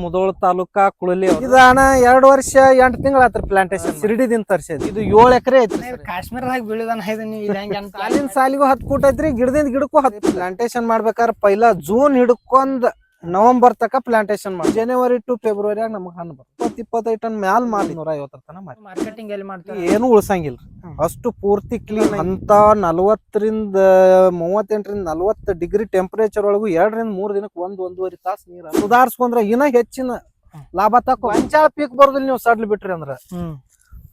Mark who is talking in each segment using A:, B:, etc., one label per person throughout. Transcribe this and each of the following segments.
A: ಮುದೋಳ ತಾಲೂಕಾ ಕುಳಲಿ ಇದು ಅಣ್ಣ ಎರಡು ವರ್ಷ ಎಂಟು ತಿಂಗಳ ಆತ್ರಿ ಪ್ಲಾಂಟೇಶನ್ ಸಿರಿಡಿದಿಂದ ತರ್ಸಿದ್. ಇದು ಏಳು ಎಕರೆ ಐತಿ
B: ಕಾಶ್ಮೀರ ಕಾಶ್ಮೀರದಾಗ ಬೀಳುದನ ಇದು ಹೆಂಗೆ ಅಂತ.
A: ಸಾಲಿನ ಸಾಲಿಗೂ ಹತ್ತು ಫೂಟ್ ಐತ್ರಿ ಗಿಡದಿಂದ ಗಿಡಕ್ಕೂ ಹತ್ತು ಪ್ಲಾಂಟೇಶನ್ ಮಾಡ್ಬೇಕಾದ್ರೆ ಪೈಲಾ ಜೂನ್ ಹಿಡ್ಕೊಂಡ್ ನವೆಂಬರ್ ತಕ ಪ್ಲಾಂಟೇಶನ್ ಮಾಡಿ ಜನವರಿ ಟು ಫೆಬ್ರವರಿಯಾಗ ನಮಗ್ ಹಣ್ಣು ಬರ್ತದೆ. ಇಪ್ಪತ್ತು ಇಪ್ಪತ್ತೈದು ಟನ್ ಮ್ಯಾಲ್ ಮಾಡಿ ನೂರ ಐವತ್ತರ ತನ ಮಾರಿ
B: ಮಾರ್ಕೆಟಿಂಗ್ ಎಲ್ಲಿ ಮಾಡ್ತೀವಿ
A: ಏನು ಉಳ್ಸಂಗಿಲ್ಲ. ಅಷ್ಟು ಪೂರ್ತಿ ಕ್ಲೀನ್ ಅಂತ ನಲವತ್ತರಿಂದ ಮೂವತ್ತೆಂಟರಿಂದ ನಲವತ್ತು ಡಿಗ್ರಿ ಟೆಂಪರೇಚರ್ ಒಳಗೂ ಎರಡರಿಂದ ಮೂರ್ ದಿನಕ್ಕೆ ಒಂದ್ ಒಂದೂವರೆ ತಾಸು ನೀರು ಸುಧಾರಿಸ್ಕೊಂಡ್ರೆ ಇನ್ನ ಹೆಚ್ಚಿನ. ಲಾಭ ತಕೋ ಪೀಕ್ ಬರೋದಿಲ್ಲ ನೀವು ಸಡ್ಲ್ ಬಿಟ್ರಿ ಅಂದ್ರೆ.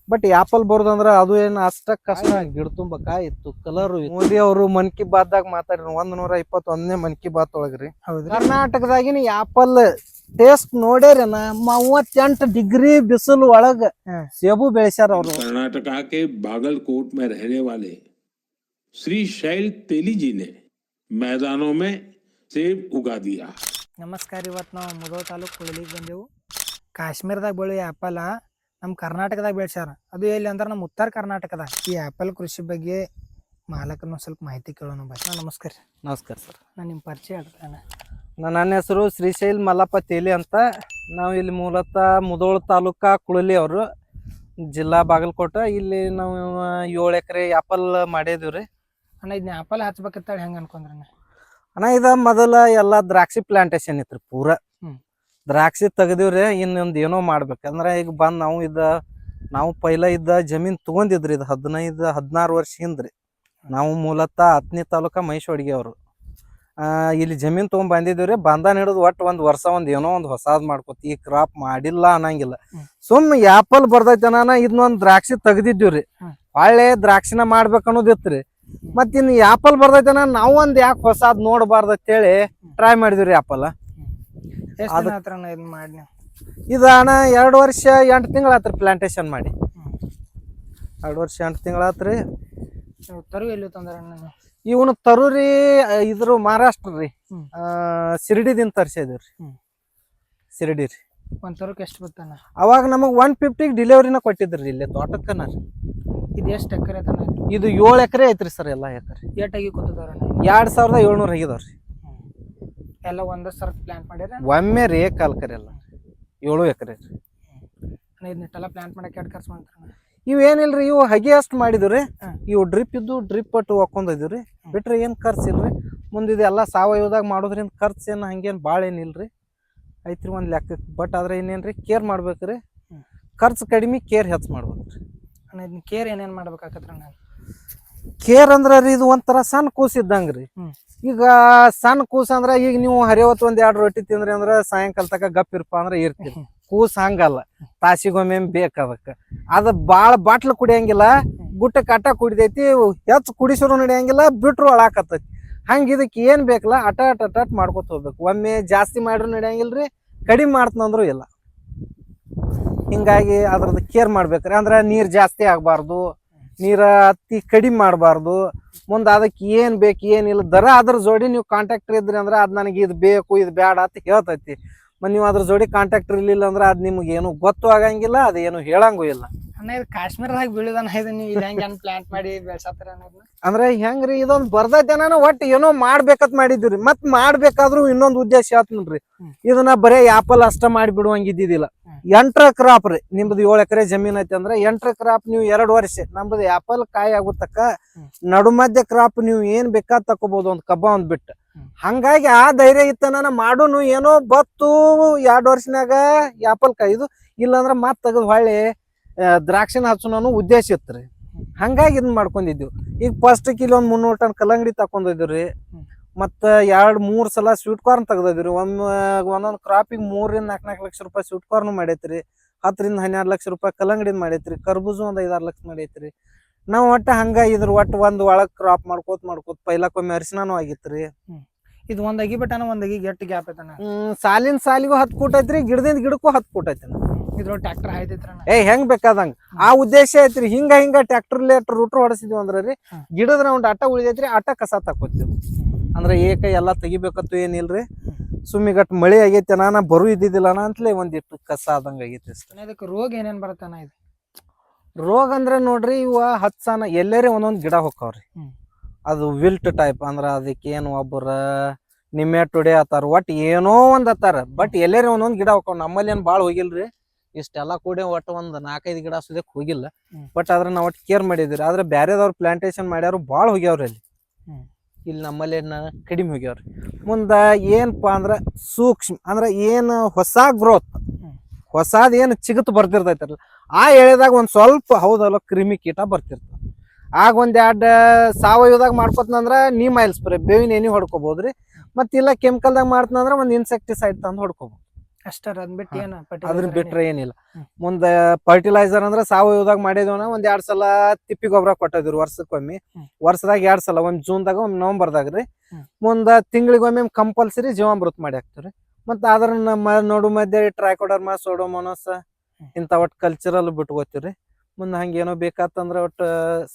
A: ಬಟ್ ಆಪಲ್ ಬರೋದಂದ್ರ ಅದು ಏನು ಅಷ್ಟ ಕಷ್ಟ. ಗಿಡ ತುಂಬ ಕಾಯಿತ್ತು ಕಲರ್ ಮೋದಿ ಅವರು ಮನ್ ಕಿ ಬಾತ್ದಾಗ ಮಾತಾಡ್ರಿ ಒಂದ್ ನೂರ ಇಪ್ಪತ್ತೊಂದನೇ ಮನ್ ಕಿ ಬಾತ್ ಒಳಗ್ರಿ. ಕರ್ನಾಟಕದಾಗಿನ ಆಪಲ್ ಟೇಸ್ಟ್ ನೋಡ್ಯಾರ ಮೂವತ್ತೆಂಟು ಡಿಗ್ರಿ ಬಿಸಿಲು ಒಳಗ ಸೇಬು ಬೆಳೆಸ್ಯಾರ ಅವರು.
C: ಕರ್ನಾಟಕ ಬಾಗಲಕೋಟ್ ಮೇ ರಹನೆ ಶ್ರೀ ಶೈಲ್ ತೆಲಿಜಿನೆ ಮೈದಾನೋ ಮೇ ಸೇಬ್ ಉಗಾ ದಿಯಾ
B: ನಮಸ್ಕಾರ ಇವತ್ತು ನಾವು ಮುದೋ ತಾಲೂಕು ಕುಳಲಿಗೆ ಬಂದೆವು. ಕಾಶ್ಮೀರದಾಗ ಬೆಳೆಯೋ ಆಪಲ ನಮ್ಮ ಕರ್ನಾಟಕದಾಗ ಬೆಳೆಸ್ಯಾರ. ಅದು ಎಲ್ಲಿ ಅಂದ್ರೆ ನಮ್ಮ ಉತ್ತರ ಕರ್ನಾಟಕದಾಗ. ಈ ಆ್ಯಪಲ್ ಕೃಷಿ ಬಗ್ಗೆ ಮಾಲಕನ ಸ್ವಲ್ಪ ಮಾಹಿತಿ ಕೇಳೋಣ ಬಾ. ನಮಸ್ಕಾರ ರೀ.
A: ನಮಸ್ಕಾರ ಸರ್.
B: ನಾನು ನಿಮ್ಮ ಪರಿಚಯ ಹೇಳ್ರಿ ನಾನು
A: ನನ್ನ ಹೆಸರು ಶ್ರೀಶೈಲ್ ಮಲ್ಲಪ್ಪ ತೇಲಿ ಅಂತ. ನಾವು ಇಲ್ಲಿ ಮೂಲತಃ ಮುದೋಳ ತಾಲೂಕಾ ಕುಳಲಿ ಅವರು. ಜಿಲ್ಲಾ ಬಾಗಲಕೋಟೆ. ಇಲ್ಲಿ ನಾವು ಏಳು ಎಕರೆ ಆಪಲ್ ಮಾಡಿದೀವಿ ರೀ.
B: ಅಣ್ಣ ಇದನ್ನ ಆ್ಯಪಲ್ ಹಚ್ಬೇಕತ್ತಾಳೆ ಹೆಂಗೆ ಅನ್ಕೊಂಡ್ರಿ ಅಣ್ಣ?
A: ಇದು ಮೊದಲ ಎಲ್ಲ ದ್ರಾಕ್ಷಿ ಪ್ಲಾಂಟೇಶನ್ ಇತ್ತು ಪೂರ. ದ್ರಾಕ್ಷಿ ತೆಗ್ದಿವ್ರಿ ಇನ್ನೊಂದು ಏನೋ ಮಾಡ್ಬೇಕು. ಅಂದ್ರೆ ಈಗ ಬಂದ್ ನಾವು ಇದ್ದ ನಾವು ಪೈಲ ಇದ್ದ ಜಮೀನ್ ತಗೊಂಡಿದ್ರಿ ಇದು ಹದಿನೈದು ಹದಿನಾರು ವರ್ಷ ಹಿಂದ್ರಿ. ನಾವು ಮೂಲತಃ ಹತ್ತನೇ ತಾಲೂಕ ಅವರು. ಆ ಇಲ್ಲಿ ಜಮೀನ್ ತಗೊಂಡ್ ಬಂದಿದ್ದೀವ್ರಿ ಬಂದ ಹಿಡಿದು ಒಟ್ಟು ಒಂದ್ ವರ್ಷ ಒಂದ್ ಏನೋ ಒಂದು ಹೊಸಾದ್ ಮಾಡ್ಕೊತ ಈ ಕ್ರಾಪ್ ಮಾಡಿಲ್ಲ ಅನ್ನಂಗಿಲ್ಲ. ಸುಮ್ ಆಪಲ್ ಬರ್ದೈತೆ ಅನ್ನ ಇದನ್ನೊಂದ್ ದ್ರಾಕ್ಷಿ ತೆಗ್ದಿದ್ದೀವ್ರಿ. ಒಳ್ಳೆ ದ್ರಾಕ್ಷಿನ ಮಾಡ್ಬೇಕನ್ನೋದಿತ್ರಿ ಮತ್ತಿನ್ ಆ್ಯಪಲ್ ಆಪಲ್ ಬರ್ತೈತನ ನಾವು ಒಂದ್ ಯಾಕೆ ಹೊಸಾದ್ ನೋಡಬಾರ್ದು ಅಂತೇಳಿ ಟ್ರೈ ಮಾಡಿದ್ವಿ ಆಪಲ್
B: ಎಷ್ಟು
A: ಅದು-
B: ದಿನ ಹತ್ರ ಅಣ್ಣ ಇದನ್ನ ಮಾಡಿ ನೀವು.
A: ಇದು ಅಣ್ಣ ಎರಡು ವರ್ಷ ಎಂಟು ತಿಂಗಳ ಆತ್ರಿ ಪ್ಲಾಂಟೇಶನ್ ಮಾಡಿ. ಎರಡು ವರ್ಷ ಎಂಟು ತಿಂಗಳ ಆತ್ರಿ.
B: ನೀವು ತರು ಎಲ್ಲಿ ತಂದ್ರ ಅಣ್ಣ?
A: ಇವನು ತರೂರಿ ಇದ್ರ ಮಹಾರಾಷ್ಟ್ರ ರೀ. ಶಿರ್ಡಿದಿಂದ ತರ್ಸಿದ್ರಿ
B: ಹ್ಮ್.
A: ಸಿರಿಡಿ ರೀ.
B: ಒಂದ್ ತರಕ್ಕೆ ಎಷ್ಟು ಬರ್ತಾನ
A: ಅವಾಗ ನಮಗ್ ಒನ್ ಫಿಫ್ಟಿಗೆ ಡಿಲಿವರಿನ ಕೊಟ್ಟಿದ್ರಿ ಇಲ್ಲಿ ತೋಟಕ್ಕನ ರೀ.
B: ಇದು ಎಷ್ಟು ಎಕರೆ ತನ
A: ಇದು ಏಳು ಎಕರೆ ಐತ್ರಿ ಸರ್ ಎಲ್ಲ ಎಕರೆ.
B: ಏಟಾಗಿ ಕೂತದವ್ರಣ್ಣ
A: ಎರಡು ಸಾವಿರದ ಏಳ್ನೂರ ಆಗಿದಾವ್ರಿ.
B: ಎಲ್ಲ ಒಂದೇ ಸರ್ ಪ್ಲಾಂಟ್ ಮಾಡಿದ್ರೆ
A: ಒಮ್ಮೆ ರೀ ಕಾಲ್ಕರಿ ಎಲ್ಲ. ಏಳು ಎಕರೆ ರೀ.
B: ಇದನ್ನೆಲ್ಲ ಪ್ಲಾಂಟ್ ಮಾಡಕ್ಕೆ ಎರಡು ಖರ್ಚು ಮಾಡ್ತಾರೆ
A: ಇವ್ ಏನಿಲ್ರಿ ಇವು ಹಗೆ ಅಷ್ಟು ಮಾಡಿದ್ರಿ
B: ಹ್ಮ್.
A: ಇವು ಡ್ರಿಪ್ ಇದ್ದು ಡ್ರಿಪ್ ಒಟ್ಟು ಹಾಕೊಂಡಿದ್ವಿ ಬಿಟ್ರೆ ಏನು ಖರ್ಚು ಇಲ್ರಿ. ಮುಂದೆ ಇದೆಲ್ಲ ಸಾವಯವದಾಗ ಮಾಡೋದ್ರಿಂದ ಖರ್ಚು ಏನು ಹಂಗೇನು ಭಾಳ ಏನಿಲ್ರಿ ಐತ್ರಿ ಒಂದು ಲೆಕ್ಕಕ್ಕೆ ಬಟ್ ಆದ್ರೆ ರೀ ಕೇರ್ ಮಾಡ್ಬೇಕು
B: ರೀ.
A: ಖರ್ಚು ಕಡಿಮೆ ಕೇರ್ ಹೆಚ್ಚು
B: ಅಣ್ಣ ಇದನ್ನ ಕೇರ್ ಏನೇನು ಮಾಡ್ಬೇಕಾಗತ್ರ ಅಣ್ಣ
A: ಕೇರ್ ಅಂದ್ರ ರೀ ಇದು ಒಂಥರ ಸಣ್ಣ ಕೂಸ್ ಇದ್ದಂಗ ರೀ ಈಗ ಸಣ್ಣ ಕೂಸ ಅಂದ್ರ ಈಗ ನೀವು ಹರಿವತ್ತು ಒಂದ್ ಎರಡು ರೊಟ್ಟಿ ತಿಂದ್ರಿ ಅಂದ್ರ ಸಾಯಂಕಾಲ ತಕ ಗಪ್ ಇರ್ಪ ಅಂದ್ರ ಇರ್ತೀರಿ. ಕೂಸ್ ಹಂಗಲ್ಲ. ತಾಸಿಗೊಮ್ಮೆ ಬೇಕ ಅದಕ್ಕ. ಅದ ಬಾಳ ಬಾಟ್ಲು ಕುಡಿಯಂಗಿಲ್ಲ ಗುಟ್ಟ ಕಟ್ಟ ಕುಡಿದೈತಿ ಹೆಚ್ಚು ಕುಡಿಸ್ರು ನಡೆಯಂಗಿಲ್ಲ ಬಿಟ್ರು ಒಳಾಕತ್ತೈತಿ ಹಂಗ ಇದಕ್ಕೆ ಏನ್ ಬೇಕಲ್ಲ ಅಟ ಅಟ ಅಟ ಮಾಡ್ಕೊತ ಹೋಗ್ಬೇಕು. ಒಮ್ಮೆ ಜಾಸ್ತಿ ಮಾಡ್ರು ನಡೆಯಂಗಿಲ್ರಿ ಕಡಿಮೆ ಮಾಡ್ತಂದ್ರು ಇಲ್ಲ. ಹಿಂಗಾಗಿ ಅದ್ರದ್ದು ಕೇರ್ ಮಾಡ್ಬೇಕ್ರಿ. ಅಂದ್ರ ನೀರ್ ಜಾಸ್ತಿ ಆಗ್ಬಾರ್ದು. ನೀರ ಅತಿ ಕಡಿಮೆ ಮಾಡಬಾರ್ದು. ಮುಂದೆ ಅದಕ್ಕೆ ಏನು ಬೇಕು ಏನಿಲ್ಲ ದರ ಅದ್ರ ಜೋಡಿ ನೀವು ಕಾಂಟ್ಯಾಕ್ಟರ್ ಇದ್ರಿ ಅಂದ್ರೆ ಅದು ನನಗೆ ಇದು ಬೇಕು ಇದು ಬೇಡ ಅಂತ ಹೇಳ್ತೈತಿ. ಮತ್ತೆ ನೀವು ಅದ್ರ ಜೋಡಿ ಕಾಂಟ್ಯಾಕ್ಟರ್ ಇರ್ಲಿಲ್ಲ ಅಂದ್ರೆ ಅದು ನಿಮ್ಗೆ ಏನು ಗೊತ್ತು ಆಗಂಗಿಲ್ಲ ಅದು ಏನು ಹೇಳಂಗೂ ಇಲ್ಲ.
B: ಅಣ್ಣ ಇದು ಕಾಶ್ಮೀರದಾಗ ಬೀಳುದನ ಇದು ನೀವು ಇದು ಹೆಂಗೆ ಪ್ಲಾಂಟ್ ಮಾಡಿ ಬೆಳ್ಸತ್ತಾರ
A: ಅಂದ್ರೆ ಹೆಂಗ್ರಿ ಇದೊಂದು ಬರ್ದ ನಾನು ಒಟ್ಟು ಏನೋ ಮಾಡ್ಬೇಕತ್ ಮಾಡಿದ್ವಿ ಮತ್ ಮಾಡ್ಬೇಕಾದ್ರೂ ಇನ್ನೊಂದು ಉದ್ದೇಶ
B: ಹೇಳ್ತೀನಿ.
A: ಇದನ್ನ ಬರೇ ಆಪಲ್ ಅಷ್ಟ ಮಾಡಿ ಬಿಡುವಂಗಿದ್ದಿದ್ದಿಲ್ಲ
B: ಹ್ಮ್.
A: ಎಂಟ್ರ ಕ್ರಾಪ್ ರೀ ನಿಮ್ದು ಏಳು ಎಕರೆ ಜಮೀನ್ ಐತಿ ಅಂದ್ರೆ ಎಂಟ್ರ ಕ್ರಾಪ್ ನೀವು ಎರಡು ವರ್ಷ ನಮ್ದು ಆಪಲ್ ಕಾಯಿ ಆಗುತ್ತಕ್ಕ. ನಡು ಮಧ್ಯ ಕ್ರಾಪ್ ನೀವು ಏನ್ ಬೇಕಾದ್ ತಕೋಬಹುದು ಒಂದ್ ಕಬ್ಬ ಒಂದ್ ಬಿಟ್ಟು. ಹಂಗಾಗಿ ಆ ಧೈರ್ಯ ಇತ್ತ ನಾನು ಮಾಡುನು ಏನೋ ಬತ್ತು ಎರಡು ವರ್ಷನಾಗ ಆಪಲ್ ಕಾಯಿ ಇದು ಇಲ್ಲಾಂದ್ರ ಮತ್ ತೆಗೆದು ಹೊಳ್ಳಿ ದ್ರಾಕ್ಷಿನ ಹಚ್ಚುನೂ ಉದ್ದೇಶ ಇತ್ತು ರೀ ಹಂಗಾಗಿ ಇದನ್ನ ಮಾಡ್ಕೊಂಡಿದ್ವಿ ಈಗ ಫಸ್ಟ್ ಕಿಲೋ ಒಂದ್ ಮುನ್ನೂರು ಟನ್ ಕಲ್ಲಂಗಡಿ ತಕೊಂಡಿದ್ವಿ
B: ಹ್ಮ್.
A: ಮತ್ತ ಎರಡ್ ಮೂರ್ ಸಲ ಸ್ವೀಟ್ ಕಾರ್ನ್ ತೆಗ್ದಿದ್ರಿ. ಒಮ್ಮೆ ಒಂದೊಂದ್ ಕ್ರಾಪಿಗೆ ಮೂರರಿಂದ ನಾಲ್ಕು ನಾಲ್ಕು ಲಕ್ಷ ರೂಪಾಯಿ ಸ್ವೀಟ್ ಕಾರ್ನ್ ಮಾಡೈತ್ರಿ. ಹತ್ತರಿಂದ ಹನ್ನೆರಡು ಲಕ್ಷ ರೂಪಾಯಿ ಕಲ್ಲಂಗಡಿ ಮಾಡೈತ್ರಿ. ಕರ್ಬೂಜು ಒಂದ್ ಐದಾರು ಲಕ್ಷ ಮಾಡೈತ್ರಿ. ನಾವ್ ಒಟ್ಟ ಹಂಗ ಇದ್ರ ಒಟ್ಟು ಒಂದ್ ಒಳಗ್ ಕ್ರಾಪ್ ಮಾಡ್ಕೋತ ಮಾಡ್ಕೋತ ಪೈಲಕ್ಕೊಮ್ಮೆ ಅರಿಶಿನಾನು ಆಗಿತ್ರಿ.
B: ಇದು ಒಂದ್ ಅಗಿ ಬಿಟ್ಟನ ಒಂದ್ ಅಗಿ ಗೆಟ್ಟ ಗ್ಯಾಪ್ ಐತನ
A: ಹ್ಮ್ ಸಾಲಿನ ಸಾಲಿಗೂ ಹತ್ತು ಫೂಟ್ ಐತ್ರಿ ಗಿಡದಿಂದ ಗಿಡಕ್ಕೂ ಹತ್ತು ಫೂಟ್ ಐತಿ
B: ಇದ್ರೊಳಗೆ ಟ್ರ್ಯಾಕ್ಟರ್
A: ಏ ಹೆಂಗ್ ಬೇಕಾದಂಗ? ಆ ಉದ್ದೇಶ ಐತ್ರಿ ಹಿಂಗ ಹಿಂಗ ಟ್ರ್ಯಾಕ್ಟರ್ ಲೇಟ್ ರೂಟ್ರ್ ಹೊಡಸಿದ್ವಿ ಅಂದ್ರ ರೀ
B: ಗಿಡದ್ರ
A: ಗಿಡದ ರೌಂಡ್ ಅಟ್ಟ ಉಳಿದೈತ್ರಿ ಆಟ ಕಸ ತಕೋತೀವಿ ಅಂದ್ರ ಏಕ ಎಲ್ಲ ತೆಗಿಬೇಕತ್ತು ಏನಿಲ್ರಿ. ಸುಮ್ಮಿಗಟ್ ಮಳೆ ಆಗೈತೆ ನಾನ ಬರು ಇದ್ದಿದ್ದಿಲ್ಲ ಅಂತಲೇ ಒಂದಿಟ್ಟು ಕಸ ಆದಂಗ ಆಗೈತೆ
B: ಅದಕ್ಕೆ ರೋಗ ಏನೇನ್ ಬರುತ್ತಣ್ಣ ಇದು?
A: ರೋಗ ಅಂದ್ರೆ ನೋಡ್ರಿ ಇವ ಹತ್ತು ಸನ ಎಲ್ಲರೇ ಒಂದೊಂದ್ ಗಿಡ
B: ಹ್ಮ್.
A: ಅದು ವಿಲ್ಟ್ ಟೈಪ್ ಅಂದ್ರ ಅದಕ್ಕೆ ಏನು ಒಬ್ಬರ ನಿಮ್ಮೆ ಟುಡೆ ಆತಾರ ಒಟ್ ಏನೋ ಒಂದ್ ಆತಾರ ಬಟ್ ಎಲ್ಲರೇ ಒಂದೊಂದ್ ಗಿಡ ಹೋಗ್ತಾವ ನಮ್ಮಲ್ಲಿ ಏನ್ ಬಾಳ್ ಹೋಗಿಲ್ರಿ ಇಷ್ಟೆಲ್ಲಾ ಕೂಡಿ ಒಟ್ಟು ಒಂದ್ ನಾಲ್ಕೈದು ಗಿಡ ಸುದಕ್ಕೆ ಹೋಗಿಲ್ಲ. ಬಟ್ ಅದ್ರ ನಾವ್ ಒಟ್ಟು ಕೇರ್ ಮಾಡಿದ್ರಿ ಆದ್ರೆ ಬ್ಯಾರೆದವ್ರ ಪ್ಲಾಂಟೇಶನ್ ಮಾಡ್ಯಾರು ಬಾಳ್ ಹೋಗ್ಯಾವ್ರಿ ಅಲ್ಲಿ. ಇಲ್ಲಿ ನಮ್ಮಲ್ಲಿ ಕಡಿಮೆ ಹೋಗ್ಯಾವ್ರಿ. ಮುಂದ ಏನಪ್ಪ ಅಂದ್ರೆ ಸೂಕ್ಷ್ಮ, ಅಂದ್ರೆ ಏನು ಹೊಸ ಗ್ರೋತ್ ಹೊಸದ ಏನು ಚಿಗತ್ ಬರ್ತಿರ್ತೈತಲ್ಲ, ಆ ಎಳೆದಾಗ ಒಂದು ಸ್ವಲ್ಪ ಹೌದಲ್ಲ ಕ್ರಿಮಿ ಕೀಟ ಬರ್ತಿರ್ತದೆ ಆಗ ಒಂದ್ ಎರಡ್ ಸಾವಯವದಾಗ ಮಾಡ್ಕೊತಂದ್ರ ನೀಮ್ ಆಯಿಲ್ ಸ್ಪ್ರೇ ಬೇವಿನ ಎಣ್ಣೆ ಹೊಡ್ಕೋಬಹುದ್ರಿ ಮತ್ತಿಲ್ಲ ಕೆಮಿಕಲ್ದಾಗ ಮಾಡ್ತಂದ್ರ ಒಂದು ಇನ್ಸೆಕ್ಟಿಸೈಡ್ ತಂದು ಹೊಡ್ಕೋಬಹುದು
B: ಅಷ್ಟರ. ಏನ
A: ಅದ್ರ ಬಿಟ್ರೆ ಏನಿಲ್ಲ. ಮುಂದ ಫರ್ಟಿಲೈಸರ್ ಅಂದ್ರ ಸಾವಯವದಾಗ ಮಾಡಿದ್ವನ ಒಂದ್ ಎರಡ್ ಸಲ ತಿಪ್ಪಿ ಗೊಬ್ಬರ ಕೊಟ್ಟಿದ್ರು ವರ್ಷಕ್ಕೊಮ್ಮೆ. ವರ್ಷದಾಗ ಎರಡ್ ಸಲ ಒಂದ್ ಜೂನ್ದಾಗ ಒಂದ್ ನವಂಬರ್ದಾಗ ರೀ. ಮುಂದ ತಿಂಗಳಿಗೊಮ್ಮೆ ಕಂಪಲ್ಸರಿ ಜೀವಾಮೃತ ಮಾಡಿ ಹಾಕ್ತಿವ್ರಿ ಮತ್ತ ಅದ್ರ ನಮ್ಮ ನೋಡು ಮಧ್ಯೆ ಟ್ರೈಕೋಡರ್ಮಾ ಸೋಡೋಮೋನಸ್ ಇಂತ ಒಟ್ ಕಲ್ಚರಲ್ ಬಿಟ್ಕೋತಿವ್ರಿ ಮುಂದ ಹಂಗೇನೋ ಬೇಕಾತಂದ್ರ ಒಟ್ಟು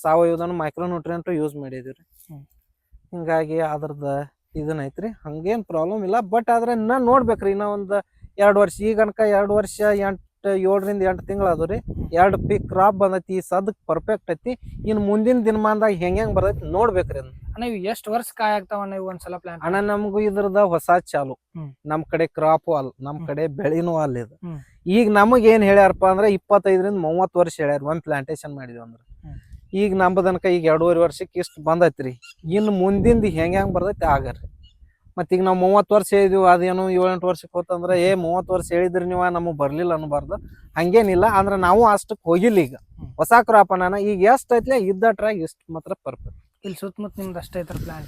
A: ಸಾವಯವದ ಮೈಕ್ರೋ ನ್ಯೂಟ್ರಿಯಂಟ್ ಯೂಸ್ ಮಾಡಿದಿವ್ರಿ ಹಿಂಗಾಗಿ ಅದ್ರದ ಇದನ್ನ ಐತ್ರಿ. ಹಂಗೇನ್ ಪ್ರಾಬ್ಲಮ್ ಇಲ್ಲ. ಬಟ್ ಆದ್ರೆ ಇನ್ನ ನೋಡ್ಬೇಕ್ರಿ. ಇನ್ನ ಒಂದ್ ಎರಡ್ ವರ್ಷ ಈಗ ಅನ್ಕ ಎರಡು ವರ್ಷ ಎಂಟು ಏಳರಿಂದ ಎಂಟು ತಿಂಗಳು ಅದು ರೀ. ಎರಡು ಪೀಕ್ ಕ್ರಾಪ್ ಬಂದೈತಿ ಈ ಸದಕ್ ಪರ್ಫೆಕ್ಟ್ ಐತಿ. ಇನ್ನು ಮುಂದಿನ ದಿನಮಾನದಾಗ ಹೆಂಗೆ ಹೆಂಗೆ ಬರ್ತೈತಿ ನೋಡ್ಬೇಕ್ರಿ ಅದನ್ನ.
B: ಅಣ್ಣ ಇವು ಎಷ್ಟ್ ವರ್ಷ ಕಾಯಿ ಆಗ್ತಾವ ಇವ್ ಒಂದ್ಸಲ ಪ್ಲಾನ್
A: ಅಣ್ಣ ನಮಗೂ ಇದ್ರದ ಹೊಸ ಚಾಲು.
B: ನಮ್ಮ
A: ನಮ್ ಕಡೆ ಕ್ರಾಪ್ ಅಲ್ ನಮ್ ಕಡೆ ಬೆಳಿನೂ ಅಲ್ಲ ಇದು. ಈಗ ನಮಗೇನ್ ಏನ್ ಹೇಳ್ಯಾರಪ್ಪ ಅಂದ್ರೆ ಇಪ್ಪತ್ತೈದರಿಂದ ಮೂವತ್ತು ವರ್ಷ ಹೇಳ್ಯಾರ ಒಂದ್ ಪ್ಲಾಂಟೇಶನ್ ಮಾಡಿದ್ವಿ ಅಂದ್ರೆ. ಈಗ ನಂಬದನಕ ಈಗ ಎರಡೂವರೆ ವರ್ಷಕ್ಕೆ ಇಷ್ಟು ಬಂದೈತ್ರಿ. ಇನ್ನು ಮುಂದಿಂದ ಹೆಂಗ್ ಹೆಂಗ್ ಬರ್ತೈತಿ ಆಗರ್ರಿ. ಮತ್ ಈಗ ಮೂವತ್ತು ವರ್ಷ ಹೇಳಿದ್ವಿ ಅದೇನು ಏಳೆಂಟು ವರ್ಷಕ್ಕೆ ಹೋತಂದ್ರೆ ಏ ಮೂವತ್ ವರ್ಷ ಹೇಳಿದ್ರಿ ನೀವು ನಮಗೆ ಬರಲಿಲ್ಲ ಅನ್ನಬಾರ್ದು ಹಂಗೇನಿಲ್ಲ ಅಂದ್ರೆ ನಾವು ಅಷ್ಟಕ್ಕೆ ಹೋಗಿಲ್ಲ ಈಗ. ಹೊಸ ಕ್ರಾಪನ ಈಗ ಎಷ್ಟು ಐತ್ಲೆ ಇದ್ದ ಟ್ರಾಗ್ ಇಷ್ಟು ಮಾತ್ರ ಪರ್ಫೆಕ್ಟ್
B: ಇಲ್ಲಿ ಸುತ್ತಮುತ್ತ ನಿಮ್ದು ಅಷ್ಟೇ ಐತ್ರ ಪ್ಲಾನ್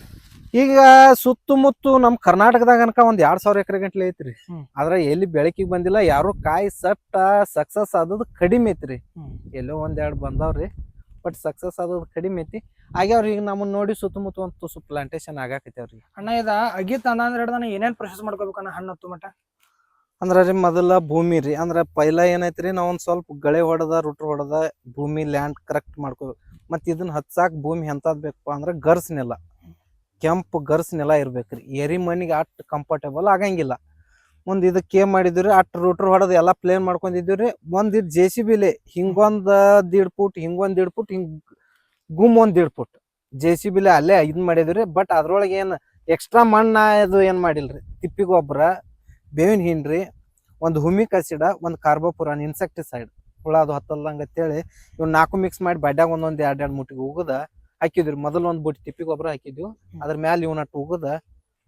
A: ಈಗ ಸುತ್ತಮುತ್ತ ನಮ್ಮ ಕರ್ನಾಟಕದಾಗ ಅನ್ಕ ಒಂದ್ ಎರಡ್ ಸಾವಿರ ಎಕರೆ ಗಂಟ್ಲೆ ಐತ್ರಿ. ಆದ್ರೆ ಎಲ್ಲಿ ಬೆಳಕಿಗೆ ಬಂದಿಲ್ಲ ಯಾರು ಕಾಯಿ ಸಟ್ಟ ಸಕ್ಸಸ್ ಆದದ್ ಕಡಿಮೆ ಐತ್ರಿ. ಎಲ್ಲೋ ಒಂದ್ ಎರಡ್ ಬಂದಾವ್ರಿ. ಬಟ್ ಸಕ್ಸಸ್ ಆದದ್ ಕಡಿಮೆ ಐತಿ. ಆಗ್ಯಾವ್ರಿ ಈಗ ನಮ್ಮನ್ನ ನೋಡಿ ಸುತ್ತಮುತ್ತ ಒಂದು ತುಸು ಪ್ಲಾಂಟೇಶನ್ ಆಗಾಕತ್ಯಾವ್ರಿ
B: ಅಣ್ಣ ಇದ ಅಗಿತ್ ಅಂದ್ರೆ ಹಿಡ್ದಾನ ಏನೇನ್ ಪ್ರೊಸೆಸ್ ಮಾಡ್ಕೋಬೇಕಣ್ಣ ಹಣ್ಣು ಹತ್ತು ಮಟ?
A: ಅಂದ್ರ ರೀ ಮೊದಲ ಭೂಮಿ ರೀ. ಅಂದ್ರ ಪೈಲ ಏನೈತ್ರಿ ನಾವ್ ಒಂದ್ ಸ್ವಲ್ಪ ಗಳೆ ಹೊಡೆದ ರುಟ್ರ್ ಹೊಡೆದ ಭೂಮಿ ಲ್ಯಾಂಡ್ ಕರೆಕ್ಟ್ ಮಾಡ್ಕೋಬೇಕು. ಮತ್ ಇದನ್ನ ಹಚ್ಚಾಕ್ ಭೂಮಿ ಎಂತದ್ ಬೇಕಪ್ಪ ಅಂದ್ರ ಗರ್ಸ್ ನೆಲ. ಕೆಂಪು ಗರ್ಸ್ ನೆಲ ಇರ್ಬೇಕ್ರಿ ಎರಿ ಮಣ್ಣಿಗೆ ಅಟ್ ಕಂಫರ್ಟೇಬಲ್ ಆಗಂಗಿಲ್ಲ. ಮುಂದ್ ಇದಕ್ಕೆ ಏನ್ ಮಾಡಿದ್ರಿ ಅಟ್ ರೂಟ್ರ್ ಹೊಡೆದ್ ಎಲ್ಲಾ ಪ್ಲೇನ್ ಮಾಡ್ಕೊಂಡಿದ್ವಿ ಒಂದ್ ಇದ್ ಜೆ ಸಿ ಬಿಲೆ ಹಿಂಗೊಂದ್ ದೀಡ್ ಪುಟ್ ಹಿಂಗೊಂದ್ ದೀಡ್ ಪುಟ್ ಹಿಂಗ್ ಗುಮ್ ಒಂದ್ ದೀಡ್ ಪುಟ್. ಜೆ ಸಿ ಬಿಲೆ ಅಲ್ಲೇ ಇದ್ ಮಾಡಿದ್ರಿ ಬಟ್ ಅದ್ರೊಳಗೆ ಏನ್ ಎಕ್ಸ್ಟ್ರಾ ಮಣ್ಣ ಅದು ಏನ್ ಮಾಡಿಲ್ರಿ? ತಿಪ್ಪಿ ಗೊಬ್ಬರ ಬೇವಿನ ಹಿಂಡ್ರಿ ಒಂದು ಹುಮಿಕ್ ಆಸಿಡ ಒಂದು ಕಾರ್ಬೋಪುರಾನ್ ಇನ್ಸೆಕ್ಟಿಸೈಡ್ ಹುಳ ಅದು ಹತ್ತಲ್ದಂಗ ಅಂತೇಳಿ ಇವ್ ನಾಲ್ಕು ಮಿಕ್ಸ್ ಮಾಡಿ ಬಡ್ಯಾಗ ಒಂದೊಂದ್ ಎರಡ್ ಎರಡ್ ಮುಟ್ಟಿಗೆ ಉಗದ ಹಾಕಿದ್ರಿ. ಮೊದಲು ಒಂದ್ ಬುಟ್ಟಿ ತಿಪ್ಪಿ ಗೊಬ್ಬರ ಹಾಕಿದ್ವಿ. ಅದ್ರ ಮ್ಯಾಲ ಇವನಟ್ಟು ಉಗದ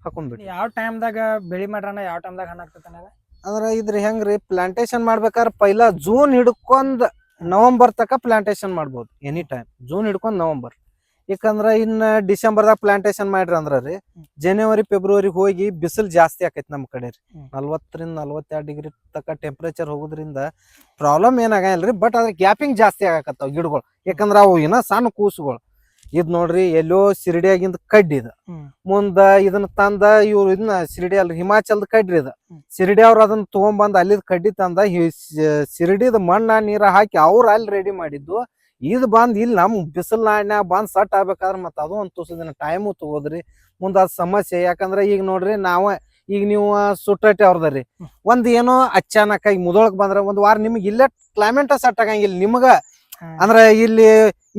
A: ಹಾಕೊಂಡ್ಬಿಟ್ವಿ
B: ಯಾವ ಟೈಮ್ದಾಗ ಬೆಳಿ ಮಾಡ್ರಣ್ಣ ಯಾವ ಟೈಮ್ದಾಗ ಹಣ್ಣು ಆಗ್ತೈತೆ ಅಂದ್ರೆ
A: ಅಂದ್ರ ಇದ್ರ ಹೆಂಗ್ರಿ ಪ್ಲಾಂಟೇಶನ್ ಮಾಡ್ಬೇಕಾದ್ರೆ ಪೈಲಾ ಜೂನ್ ಹಿಡ್ಕೊಂಡ್ ನವೆಂಬರ್ ತಕ ಪ್ಲಾಂಟೇಶನ್ ಮಾಡ್ಬೋದು ಎನಿ ಟೈಮ್ ಜೂನ್ ಹಿಡ್ಕೊಂಡ್ ನವೆಂಬರ್ ಯಾಕಂದ್ರ ಇನ್ನ ಡಿಸೆಂಬರ್ದಾಗ ಪ್ಲಾಂಟೇಶನ್ ಮಾಡ್ರಿ ಅಂದ್ರ ರೀ ಜನವರಿ ಫೆಬ್ರವರಿ ಹೋಗಿ ಬಿಸಿಲು ಜಾಸ್ತಿ ಆಕೈತಿ ನಮ್ ಕಡೆ ರೀ. ನಲ್ವತ್ತರಿಂದ ನಲ್ವತ್ತೆರಡು ಡಿಗ್ರಿ ತಕ ಟೆಂಪರೇಚರ್ ಹೋಗೋದ್ರಿಂದ ಪ್ರಾಬ್ಲಮ್ ಏನಾಗಲ್ರಿ ಬಟ್ ಅದ್ರ ಗ್ಯಾಪಿಂಗ್ ಜಾಸ್ತಿ ಆಗಾಕತ್ತಾವ ಗಿಡಗಳು. ಯಾಕಂದ್ರ ಅವು ಇನ್ನ ಸಣ್ಣ ಕೂಸುಗಳು. ಇದ್ ನೋಡ್ರಿ ಎಲ್ಲೋ ಶಿರಡಿಯಾಗಿಂದ ಕಡ್ಡಿ ಇದು. ಮುಂದ ಇದನ್ನ ತಂದ ಇವ್ರು ಇದನ್ನ ಸಿರಿಡಿ ಅಲ್ರಿ ಹಿಮಾಚಲದ ಕಡ್ಡ್ರಿ ಇದು
B: ಶಿರಡಿ
A: ಸಿರಿಡಿ ಅವ್ರ ಅದನ್ನ ತಗೊಂಬಂದ್ ಅಲ್ಲಿದ್ ಕಡ್ಡಿ ತಂದ ಸಿರಿಡಿದ ಮಣ್ಣ ನೀರ ಹಾಕಿ ಅವ್ರ ಅಲ್ಲಿ ರೆಡಿ ಮಾಡಿದ್ದು ಇದ್ ಬಂದ್ ಇಲ್ಲಿ ನಮ್ ಬಿಸಿಲ್ ನಾಣ್ಯ ಬಂದ್ ಸಟ್ ಆಗ್ಬೇಕಾದ್ರೆ ಮತ್ತ ಅದು ಒಂದ್ ತುಸ ದಿನ ಟೈಮು ತಗೋದ್ರಿ ಮುಂದ ಅದ್ ಸಮಸ್ಯೆ ಯಾಕಂದ್ರ ಈಗ ನೋಡ್ರಿ ನಾವ ಈಗ ನೀವು ಸುಟ್ಟಟ್ಟಿ ಅವ್ರದ್ರಿ. ಒಂದ್ ಏನೋ ಅಚಾನಕ್ ಆಗಿ ಮುದೊಳಕ್ ಬಂದ್ರ ಒಂದ್ ವಾರ ನಿಮ್ಗೆ ಇಲ್ಲೇ ಕ್ಲೈಮೇಟ್ ಸಟ್ ಆಗಂಗಿಲ್ಲ ನಿಮ್ಗ. ಅಂದ್ರ ಇಲ್ಲಿ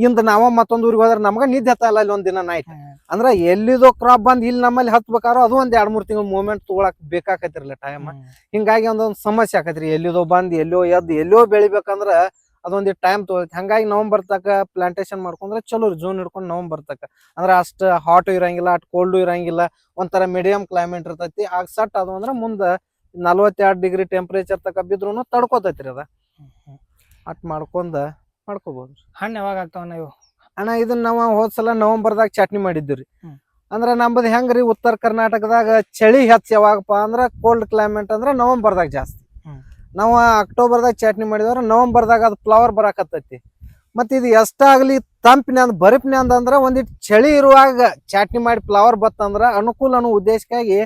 A: ಇಂದ ನಾವ ಮತ್ತೊಂದ್ ಊರಿಗೆ ಹೋದ್ರ ನಮ್ಗೆ ನಿದ್ದೆ ಹತ್ತಲ್ಲ ಇಲ್ಲಿ ಒಂದ್ ದಿನ ನೈಟ್. ಅಂದ್ರ ಎಲ್ಲಿದೋ ಕ್ರಾಪ್ ಬಂದ್ ಇಲ್ಲಿ ನಮ್ಮಲ್ಲಿ ಹತ್ಬೇಕಾರೋ ಅದು ಒಂದ್ ಎರಡ್ ಮೂರ್ ತಿಂಗಳ ಮೂವ್ಮೆಂಟ್ ತಗೊಳಕ್ ಬೇಕಾಕತಿರ್ಲ ಟೈಮ್ ಹಿಂಗಾಗಿ ಒಂದೊಂದ್ ಸಮಸ್ಯೆ ಆಕತ್ರಿ. ಎಲ್ಲಿದೋ ಬಂದ್ ಎಲ್ಲೋ ಎದ್ದು ಎಲ್ಲೋ ಬೆಳಿಬೇಕಂದ್ರ ಅದೊಂದ್ ಟೈಮ್ ತಗೊಳತಿ. ಹಂಗಾಗಿ ನವಂಬರ್ ತಕ ಪ್ಲಾಂಟೇಶನ್ ಮಾಡ್ಕೊಂಡ್ರೆ ಚಲೋ ಜೂನ್ ಹಿಡ್ಕೊಂಡ್ ನವಂಬರ್ ತಕ. ಅಂದ್ರ ಅಷ್ಟ ಹಾಟ್ ಇರಂಗಿಲ್ಲ ಅಷ್ಟ್ ಕೋಲ್ಡ್ ಇರಂಗಿಲ್ಲ. ಒಂಥರ ಮೀಡಿಯಂ ಕ್ಲೈಮೇಟ್ ಇರ್ತೈತಿ. ಆಗ ಸಟ್ ಅದು ಅಂದ್ರ ಮುಂದ ನಲ್ವತ್ತೆರಡು ಡಿಗ್ರಿ ಟೆಂಪರೇಚರ್ ತಕ ಬಿದ್ರು ತಡ್ಕೋತೈತ್ರಿ ಅದ. ಅಟ್ ಮಾಡ್ಕೊಂಡ ಮಾಡ್ಕೋಬಹುದು
B: ಹಣ್ಣು ಯಾವಾಗ ಆಗ್ತಾವಣ್ಣ ಇವು?
A: ಅಣ್ಣ ಇದನ್ನ ನಾವು ಹೋದ್ ಸಲ ನವಂಬರ್ದಾಗ ಚಟ್ನಿ ಮಾಡಿದ್ವಿ
B: ಅಂದ್ರೆ
A: ಅಂದ್ರ ಹೆಂಗ್ ಹೆಂಗ್ರಿ ಉತ್ತರ ಕರ್ನಾಟಕದಾಗ ಚಳಿ ಹೆಚ್ಚ ಯಾವಾಗಪ್ಪ ಅಂದ್ರ ಕೋಲ್ಡ್ ಕ್ಲೈಮೇಟ್ ಅಂದ್ರ ನವಂಬರ್ದಾಗ ಜಾಸ್ತಿ.
B: ಹ್ಮ್.
A: ನಾವು ಅಕ್ಟೋಬರ್ದಾಗ ಚಟ್ನಿ ಮಾಡಿದವ್ರ ನವಂಬರ್ದಾಗ ಅದು ಫ್ಲವರ್ ಬರಾಕತ್ತೈತಿ. ಮತ್ತೆ ಇದು ಎಷ್ಟಾಗ್ಲಿ ತಂಪಿನಂದ್ ಬರಪಿನ್ಯಾಂದ ಅಂದ್ರ ಒಂದಿಟ್ ಚಳಿ ಇರುವಾಗ ಚಟ್ನಿ ಮಾಡಿ ಫ್ಲವರ್ ಬತ್ತಂದ್ರ ಅನುಕೂಲ ಅನ್ನೋ ಉದ್ದೇಶಕ್ಕಾಗಿ